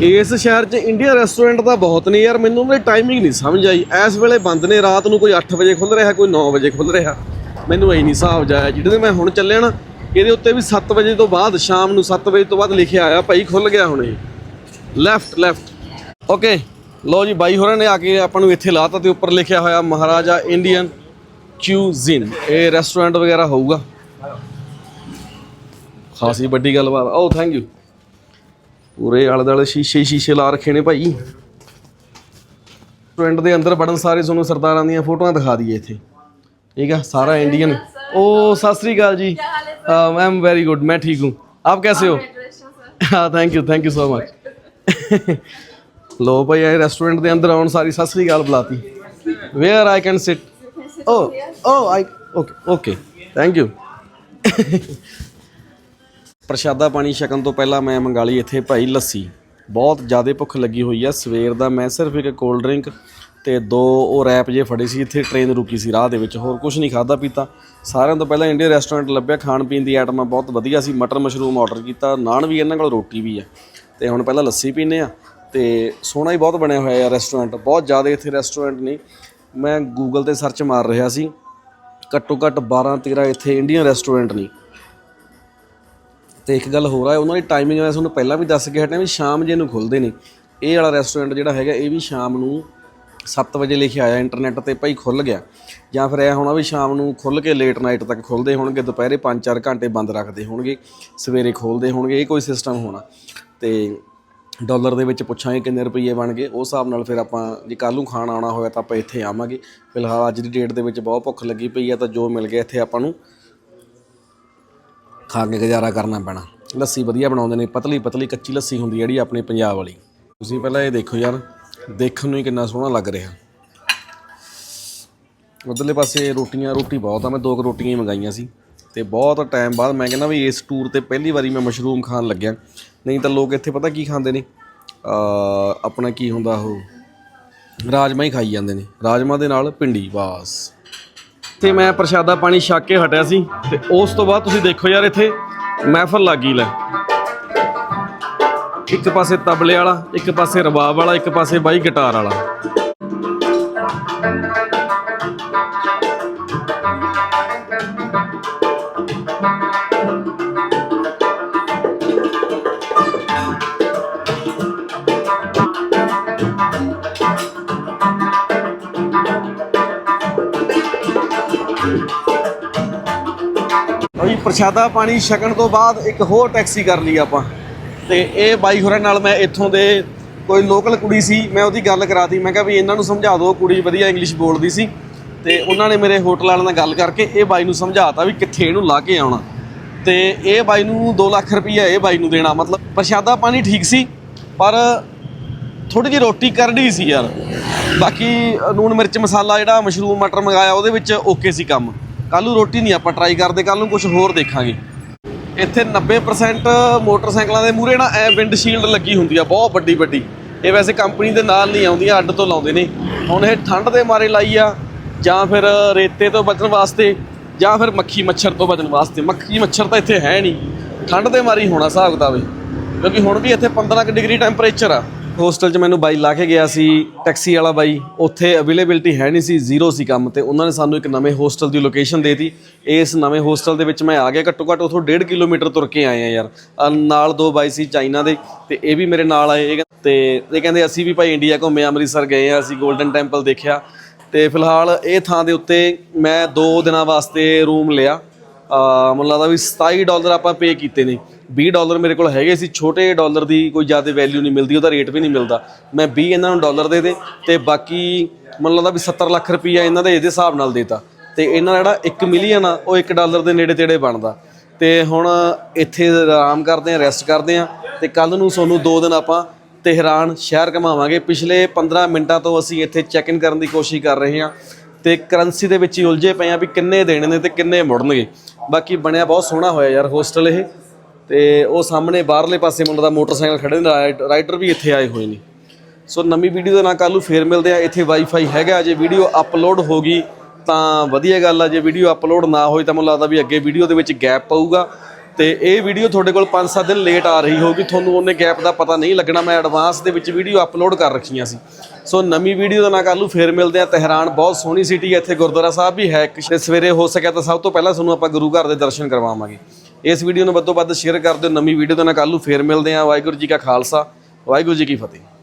ਇਸ ਸ਼ਹਿਰ 'ਚ ਇੰਡੀਆ ਰੈਸਟੋਰੈਂਟ ਦਾ ਬਹੁਤ ਨਹੀਂ ਯਾਰ ਮੈਨੂੰ ਉਹਦੀ ਟਾਈਮਿੰਗ ਨਹੀਂ ਸਮਝ ਆਈ ਇਸ ਵੇਲੇ ਬੰਦ ਨੇ ਰਾਤ ਨੂੰ ਕੋਈ 8 ਵਜੇ ਖੁੱਲ ਰਿਹਾ ਕੋਈ 9 ਵਜੇ ਖੁੱਲ ਰਿਹਾ ਮੈਨੂੰ ਇਹ ਨਹੀਂ ਹਿਸਾਬ ਜਾਇਆ। ਜਿਹੜੇ ਮੈਂ ਹੁਣ ਚੱਲਿਆ ਨਾ, ਇਹਦੇ ਉੱਤੇ ਵੀ 7 ਵਜੇ ਤੋਂ ਬਾਅਦ, ਸ਼ਾਮ ਨੂੰ 7 ਵਜੇ ਤੋਂ ਬਾਅਦ ਲਿਖਿਆ ਆਇਆ, ਭਾਈ ਖੁੱਲ ਗਿਆ ਹੁਣ ਇਹ। ਲੈਫਟ ਲੈਫਟ ਓਕੇ ਲੋ ਜੀ, ਬਾਈ ਹੋਰਾਂ ਨੇ ਆ ਕੇ ਆਪਾਂ ਨੂੰ ਇੱਥੇ ਲਾਤਾ ਤੇ ਉੱਪਰ ਲਿਖਿਆ ਹੋਇਆ ਮਹਾਰਾਜਾ ਇੰਡੀਅਨ ਕਿਊਜ਼ਿਨ ਇਹ ਰੈਸਟੋਰੈਂਟ ਵਗੈਰਾ ਹੋਊਗਾ। ਖਾਸੀ ਵੱਡੀ ਗੱਲਬਾਤ ਓ ਥੈਂਕ ਯੂ ਪੂਰੇ ਆਲੇ ਦੁਆਲੇ ਸ਼ੀਸ਼ੇ ਸ਼ੀਸ਼ੇ ਲਾ ਰੱਖੇ ਨੇ ਭਾਈ। ਰੈਸਟੋਰੈਂਟ ਦੇ ਅੰਦਰ ਬੜਨ ਸਾਰੇ ਤੁਹਾਨੂੰ ਸਰਦਾਰਾਂ ਦੀਆਂ ਫੋਟੋਆਂ ਦਿਖਾ ਦਈਏ ਇੱਥੇ। ਠੀਕ ਆ ਸਾਰਾ ਇੰਡੀਅਨ ਓ ਸਤਿ ਸ੍ਰੀ ਅਕਾਲ ਜੀ। ਐਮ ਵੈਰੀ ਗੁੱਡ ਮੈਂ ਠੀਕ ਹੂੰ। ਆਪ ਕੈਸੇ ਹੋ? ਹਾਂ thank you thank you so much ਲੋ ਭਾਈ ਇਹ ਰੈਸਟੋਰੈਂਟ ਦੇ ਅੰਦਰ ਆਉਣ ਸਾਰੀ ਸਤਿ ਸ੍ਰੀ ਅਕਾਲ ਬੁਲਾਤੀ। Where I can sit oh oh I okay okay thank you ਪ੍ਰਸ਼ਾਦਾ ਪਾਣੀ ਛਕਣ ਤੋਂ ਪਹਿਲਾਂ ਮੈਂ ਮੰਗਾ ਲਈ ਇੱਥੇ ਭਾਈ ਲੱਸੀ। ਬਹੁਤ ਜ਼ਿਆਦਾ ਭੁੱਖ ਲੱਗੀ ਹੋਈ ਆ ਸਵੇਰ ਦਾ ਮੈਂ ਸਿਰਫ ਇੱਕ ਕੋਲਡ ਡਰਿੰਕ ਤੇ ਦੋ ਉਹ ਰੈਪ ਜੇ ਫੜੇ ਸੀ, ਇੱਥੇ ਟ੍ਰੇਨ ਰੁਕੀ ਸੀ ਰਾਹ ਦੇ ਵਿੱਚ, ਹੋਰ ਕੁਝ ਨਹੀਂ ਖਾਦਾ ਪੀਤਾ। ਸਾਰਿਆਂ ਤੋਂ ਪਹਿਲਾਂ ਇੰਡੀਆ ਰੈਸਟੋਰੈਂਟ ਲੱਭਿਆ, ਖਾਣ ਪੀਣ ਦੀ ਆਈਟਮਾਂ ਬਹੁਤ ਵਧੀਆ ਸੀ ਮਟਰ ਮਸ਼ਰੂਮ ਆਰਡਰ ਕੀਤਾ, ਨਾਨ ਵੀ ਇਹਨਾਂ ਕੋਲ ਰੋਟੀ ਵੀ ਹੈ ਤੇ ਹੁਣ ਪਹਿਲਾਂ ਲੱਸੀ ਪੀਨੇ ਆ, ਤੇ ਸੋਹਣਾ ਹੀ ਬਹੁਤ ਬਣਿਆ ਹੋਇਆ ਆ ਰੈਸਟੋਰੈਂਟ ਬਹੁਤ ਜ਼ਿਆਦਾ ਇੱਥੇ ਰੈਸਟੋਰੈਂਟ ਨੇ। ਮੈਂ ਗੂਗਲ ਤੇ ਸਰਚ ਮਾਰ ਰਿਹਾ ਸੀ, ਘੱਟੋ ਘੱਟ 12 13 ਇੱਥੇ ਇੰਡੀਅਨ ਰੈਸਟੋਰੈਂਟ ਨਹੀਂ ਤੇ ਇੱਕ ਗੱਲ ਹੋਰ ਆ, ਉਹਨਾਂ ਦੀ ਟਾਈਮਿੰਗ ਮੈਂ ਤੁਹਾਨੂੰ ਪਹਿਲਾਂ ਵੀ ਦੱਸ ਕੇ ਹਟਿਆ ਵੀ ਸ਼ਾਮ ਜੇ ਨੂੰ ਖੁੱਲਦੇ ਨੇ। ਇਹ ਵਾਲਾ ਰੈਸਟੋਰੈਂਟ ਜਿਹੜਾ ਹੈਗਾ, ਇਹ ਵੀ ਸ਼ਾਮ ਨੂੰ 7 ਵਜੇ ਲਿਖਿਆ ਆਇਆ ਇੰਟਰਨੈਟ ਤੇ ਭਾਈ ਖੁੱਲ ਗਿਆ। ਜਾਂ ਫਿਰ ਇਹ ਹੋਣਾ ਵੀ ਸ਼ਾਮ ਨੂੰ ਖੁੱਲ ਕੇ ਲੇਟ ਨਾਈਟ ਤੱਕ ਖੁੱਲਦੇ ਹੋਣਗੇ, ਦੁਪਹਿਰੇ 5-4 ਘੰਟੇ ਬੰਦ ਰੱਖਦੇ ਹੋਣਗੇ, ਸਵੇਰੇ ਖੋਲਦੇ ਹੋਣਗੇ, ਇਹ ਕੋਈ ਸਿਸਟਮ ਹੋਣਾ ਤੇ ਡਾਲਰ ਦੇ ਵਿੱਚ ਪੁੱਛਾਂਗੇ ਕਿੰਨੇ ਰੁਪਏ ਬਣ ਗਏ ਉਸ ਹਿਸਾਬ ਨਾਲ ਫਿਰ ਆਪਾਂ ਜੇ ਕੱਲ੍ਹ ਨੂੰ ਖਾਣ ਆਉਣਾ ਹੋਇਆ ਤਾਂ ਆਪਾਂ ਇੱਥੇ ਆਵਾਂਗੇ। ਫਿਲਹਾਲ ਅੱਜ ਦੀ ਡੇਟ ਦੇ ਵਿੱਚ ਬਹੁਤ ਭੁੱਖ ਲੱਗੀ ਪਈ ਆ, ਤਾਂ ਜੋ ਮਿਲ ਗਿਆ ਇੱਥੇ ਆਪਾਂ ਨੂੰ ਖਾ ਕੇ ਗੁਜ਼ਾਰਾ ਕਰਨਾ ਪੈਣਾ। ਲੱਸੀ ਵਧੀਆ ਬਣਾਉਂਦੇ ਨੇ ਪਤਲੀ ਪਤਲੀ ਕੱਚੀ ਲੱਸੀ ਹੁੰਦੀ ਜਿਹੜੀ ਆਪਣੇ ਪੰਜਾਬ ਵਾਲੀ। ਤੁਸੀਂ ਪਹਿਲਾਂ ਇਹ ਦੇਖੋ ਯਾਰ ਦੇਖਣ ਨੂੰ ਹੀ ਕਿੰਨਾ ਸੋਹਣਾ ਲੱਗ ਰਿਹਾ। ਉਧਰਲੇ ਪਾਸੇ ਰੋਟੀਆਂ, ਰੋਟੀ ਬਹੁਤ ਆ, ਮੈਂ ਦੋ ਕੁ ਰੋਟੀਆਂ ਹੀ ਮੰਗਾਈਆਂ ਸੀ। ਤੇ ਬਹੁਤ ਟਾਈਮ ਬਾਅਦ ਮੈਂ ਕਹਿੰਦਾ ਵੀ ਇਸ ਟੂਰ ਤੇ ਪਹਿਲੀ ਵਾਰੀ ਮੈਂ ਮਸ਼ਰੂਮ ਖਾਣ ਲੱਗਿਆ। ਨਹੀਂ ਤਾਂ ਲੋਕ ਇੱਥੇ ਪਤਾ ਕੀ ਖਾਂਦੇ ਨੇ? ਆਪਣਾ ਕੀ ਹੁੰਦਾ ਉਹ? ਰਾਜਮਾ ਹੀ ਖਾਈ ਜਾਂਦੇ ਨੇ। ਰਾਜਮਾ ਦੇ ਨਾਲ ਪਿੰਡੀ ਬਾਸ। ਤੇ ਮੈਂ ਪ੍ਰਸ਼ਾਦਾ ਪਾਣੀ ਛੱਕ ਕੇ ਹਟਿਆ ਸੀ। ਤੇ ਉਸ ਤੋਂ ਬਾਅਦ ਤੁਸੀਂ ਦੇਖੋ ਯਾਰ ਇੱਥੇ, ਮਹਿਫਲ ਲੱਗੀ ਲੈ। ਇੱਕ ਪਾਸੇ ਤਬਲੇ ਵਾਲਾ, ਇੱਕ ਪਾਸੇ ਰਬਾਬ ਵਾਲਾ, ਇੱਕ ਪਾਸੇ ਬਾਈ ਗਿਟਾਰ ਵਾਲਾ। ਭਾਈ ਪ੍ਰਸ਼ਾਦਾ ਪਾਣੀ ਛਕਣ ਤੋਂ ਬਾਅਦ ਇੱਕ ਹੋਰ ਟੈਕਸੀ ਕਰ ਲਈ ਆਪਾਂ। ਤੇ ਇਹ ਬਾਈ ਹੋਰਾਂ ਨਾਲ ਮੈਂ ਇੱਥੋਂ ਦੇ ਕੋਈ ਲੋਕਲ ਕੁੜੀ ਸੀ, ਮੈਂ ਉਹਦੀ ਗੱਲ ਕਰਾਤੀ, ਮੈਂ ਕਿਹਾ ਵੀ ਇਹਨਾਂ ਨੂੰ ਸਮਝਾ ਦਿਓ, ਕੁੜੀ ਵਧੀਆ ਇੰਗਲਿਸ਼ ਬੋਲਦੀ ਸੀ। ਤੇ ਉਹਨਾਂ ਨੇ ਮੇਰੇ ਹੋਟਲ ਵਾਲਿਆਂ ਨਾਲ ਗੱਲ ਕਰਕੇ ਇਹ ਬਾਈ ਨੂੰ ਸਮਝਾਤਾ ਵੀ ਕਿੱਥੇ ਇਹਨੂੰ ਲਾ ਕੇ ਆਉਣਾ। ਤੇ ਇਹ ਬਾਈ ਨੂੰ 2 ਲੱਖ ਰੁਪਈਆ ਇਹ ਬਾਈ ਨੂੰ ਦੇਣਾ, ਮਤਲਬ ਪ੍ਰਸ਼ਾਦਾ ਪਾਣੀ ਠੀਕ ਸੀ, ਪਰ ਥੋੜੀ ਜਿਹੀ ਰੋਟੀ ਕਰੜੀ ਸੀ ਯਾਰ। ਬਾਕੀ ਨੂਣ ਮਿਰਚ ਮਸਾਲਾ ਜਿਹੜਾ ਮਸ਼ਰੂਮ ਮਟਰ ਮੰਗਾਇਆ, ਉਹਦੇ ਵਿੱਚ ਓਕੇ ਸੀ ਕੰਮ। ਕੱਲ ਨੂੰ ਰੋਟੀ ਨਹੀਂ ਆਪਾਂ ਟਰਾਈ ਕਰਦੇ ਕੱਲ ਨੂੰ ਕੁਝ ਹੋਰ ਦੇਖਾਂਗੇ। ਇੱਥੇ 90% ਮੋਟਰਸਾਈਕਲਾਂ ਦੇ ਮੂਹਰੇ ਨਾ ਐ ਵਿੰਡਸ਼ੀਲਡ ਲੱਗੀ ਹੁੰਦੀ ਆ, ਬਹੁਤ ਵੱਡੀ ਵੱਡੀ। ਇਹ ਵੈਸੇ ਕੰਪਨੀ ਦੇ ਨਾਲ ਨਹੀਂ ਆਉਂਦੀਆਂ, ਅੱਡ ਤੋਂ ਲਾਉਂਦੇ ਨੇ। ਹੁਣ ਇਹ ਠੰਡ ਦੇ ਮਾਰੇ ਲਾਈ ਆ, ਜਾਂ ਫਿਰ ਰੇਤੇ ਤੋਂ ਬਚਣ ਵਾਸਤੇ, ਜਾਂ ਫਿਰ ਮੱਖੀ ਮੱਛਰ ਤੋਂ ਬਚਣ ਵਾਸਤੇ। ਮੱਖੀ ਮੱਛਰ ਤਾਂ ਇੱਥੇ ਹੈ ਨਹੀਂ। ਠੰਡ ਦੇ ਮਾਰੀ ਹੋਣਾ ਹਿਸਾਬ ਕਿਤਾਬ ਇਹ। ਕਿਉਂਕਿ ਹੁਣ ਵੀ ਇੱਥੇ 15 ਕੁ ਡਿਗਰੀ ਟੈਂਪਰੇਚਰ ਆ। ਹੋਸਟਲ 'ਚ ਮੈਨੂੰ ਬਾਈ ਲਾ ਕੇ ਗਿਆ ਸੀ, ਟੈਕਸੀ ਵਾਲਾ ਬਾਈ। ਉੱਥੇ ਅਵੇਲੇਬਿਲਟੀ ਹੈ ਨਹੀਂ ਸੀ ਜ਼ੀਰੋ ਸੀ ਕੰਮ ਤੇ। ਉਹਨਾਂ ਨੇ ਸਾਨੂੰ ਇੱਕ ਨਵੇਂ ਹੋਸਟਲ ਦੀ ਲੋਕੇਸ਼ਨ ਦੇਤੀ। ਇਸ ਨਵੇਂ ਹੋਸਟਲ ਦੇ ਵਿੱਚ ਮੈਂ ਆ ਗਿਆ। ਘੱਟੋ ਘੱਟ ਉਥੋਂ 1.5 ਕਿਲੋਮੀਟਰ ਤੁਰ ਕੇ ਆਏ ਆ ਯਾਰ। ਆਹ ਨਾਲ ਦੋ ਬਾਈ ਸੀ ਚਾਈਨਾ ਦੇ, ਤੇ ਇਹ ਵੀ ਮੇਰੇ ਨਾਲ ਆਏ। ਇਹ ਕਹਿੰ- ਤੇ ਇਹ ਕਹਿੰਦੇ, ਅਸੀਂ ਵੀ ਭਾਈ ਇੰਡੀਆ ਘੁੰਮੇ, ਅੰਮ੍ਰਿਤਸਰ ਗਏ ਆ। ਅਸੀਂ 골ਡਨ ਟੈਂਪਲ ਦੇਖਿਆ। ਤੇ ਫਿਲਹਾਲ ਇਹ ਥਾਂ ਦੇ ਉੱਤੇ ਮੈਂ 2 ਦਿਨਾਂ ਵਾਸਤੇ ਰੂਮ ਲਿਆ। ਆ, ਮੈਨੂੰ ਲੱਗਦਾ ਵੀ 27 ਡਾਲਰ ਆਪਾਂ ਪੇ ਕੀਤੇ ਨੇ। 20 ਡਾਲਰ ਮੇਰੇ ਕੋਲ ਹੈਗੇ ਸੀ, ਛੋਟੇ ਡਾਲਰ ਦੀ ਕੋਈ ਜ਼ਿਆਦਾ ਵੈਲਿਊ ਨਹੀਂ ਮਿਲਦੀ, ਉਹਦਾ ਰੇਟ ਵੀ ਨਹੀਂ ਮਿਲਦਾ। ਮੈਂ 20 ਇਹਨਾਂ ਨੂੰ ਡਾਲਰ ਦੇ ਦੇ ਤੇ ਬਾਕੀ ਮੈਨੂੰ ਲੱਗਦਾ ਵੀ 70 ਲੱਖ ਰੁਪਈਆ ਇਹਨਾਂ ਦੇ ਇਹਦੇ ਹਿਸਾਬ ਨਾਲ ਦੇਤਾ। ਤੇ ਇਹਨਾਂ ਦਾ ਜਿਹੜਾ 1 ਮਿਲੀਅਨ ਆ, ਉਹ 1 ਡਾਲਰ ਦੇ ਨੇੜੇ ਤੇੜੇ ਬਣਦਾ। ਤੇ ਹੁਣ ਇੱਥੇ ਆਰਾਮ ਕਰਦੇ ਆ ਰੈਸਟ ਕਰਦੇ ਆ ਤੇ ਕੱਲ ਨੂੰ ਤੁਹਾਨੂੰ 2 ਦਿਨ ਆਪਾਂ ਤਹਿਰਾਨ ਸ਼ਹਿਰ ਘਮਾਵਾਂਗੇ। ਪਿਛਲੇ 15 ਮਿੰਟਾਂ ਤੋਂ ਅਸੀਂ ਇੱਥੇ ਚੈੱਕ ਇਨ ਕਰਨ ਦੀ ਕੋਸ਼ਿਸ਼ ਕਰ ਰਹੇ ਹਾਂ ਤੇ ਕਰੰਸੀ ਦੇ ਵਿੱਚ ਹੀ ਉਲਝੇ ਪਏ ਆ ਵੀ ਕਿੰਨੇ ਦੇਣੇ ਨੇ ਤੇ ਕਿੰਨੇ ਮੁੜਨਗੇ। ਬਾਕੀ ਬਣਿਆ ਬਹੁਤ ਸੋਹਣਾ ਹੋਇਆ ਯਾਰ ਹੋਸਟਲ ਇਹ। ਤੇ ਉਹ ਸਾਹਮਣੇ ਬਾਹਰਲੇ ਪਾਸੇ ਮੁੰਡਾ ਦਾ ਮੋਟਰਸਾਈਕਲ ਖੜੇ ਨੇ ਰਾਈਡ- ਰਾਈਡਰ ਵੀ ਇੱਥੇ ਆਏ ਹੋਏ ਨੇ। ਸੋ ਨਵੀਂ ਵੀਡੀਓ ਦੇ ਨਾਲ ਕੱਲ ਨੂੰ ਫੇਰ ਮਿਲਦੇ ਆ ਇੱਥੇ ਵਾਈਫਾਈ ਹੈਗਾ, ਜੇ ਵੀਡੀਓ ਅਪਲੋਡ ਹੋ ਗਈ ਤਾਂ ਵਧੀਆ ਗੱਲ ਆ, ਜੇ ਵੀਡੀਓ ਅਪਲੋਡ ਨਾ ਹੋਈ ਤਾਂ ਮੈਨੂੰ ਲੱਗਦਾ ਵੀ ਅੱਗੇ ਵੀਡੀਓ ਦੇ ਵਿੱਚ ਗੈਪ ਪਊਗਾ। ਤੇ ਇਹ ਵੀਡੀਓ ਤੁਹਾਡੇ ਕੋਲ 5-7 ਦਿਨ ਲੇਟ ਆ ਰਹੀ ਹੋਊਗੀ, ਤੁਹਾਨੂੰ ਉਹਨੇ ਗੈਪ ਦਾ ਪਤਾ ਨਹੀਂ ਲੱਗਣਾ, ਮੈਂ ਐਡਵਾਂਸ ਦੇ ਵਿੱਚ ਵੀਡੀਓ ਅਪਲੋਡ ਕਰ ਰੱਖੀਆਂ ਸੀ। ਸੋ ਨਵੀਂ ਵੀਡੀਓ ਦੇ ਨਾਲ ਕੱਲ ਨੂੰ ਫੇਰ ਮਿਲਦੇ ਆ ਤਹਿਰਾਨ ਬਹੁਤ ਸੋਹਣੀ ਸਿਟੀ ਹੈ ਇੱਥੇ ਗੁਰਦੁਆਰਾ ਸਾਹਿਬ ਵੀ ਹੈ। ਇੱਕ ਸਵੇਰੇ ਹੋ ਸਕਿਆ ਤਾਂ ਸਭ ਤੋਂ ਪਹਿਲਾਂ ਤੁਹਾਨੂੰ ਆਪਾਂ ਗੁਰੂ ਘਰ ਦੇ ਦਰਸ਼ਨ ਕਰਵਾਵਾਂਗੇ। ਇਸ ਵੀਡੀਓ ਨੂੰ ਵੱਧ ਤੋਂ ਵੱਧ ਸ਼ੇਅਰ ਕਰ ਦਿਓ। ਨਵੀਂ ਵੀਡੀਓ ਦੇ ਨਾਲ ਕੱਲ ਨੂੰ ਫੇਰ ਮਿਲਦੇ ਹਾਂ। ਵਾਹਿਗੁਰੂ ਜੀ ਕਾ ਖਾਲਸਾ। ਵਾਹਿਗੁਰੂ ਜੀ ਕੀ ਫਤਿਹ।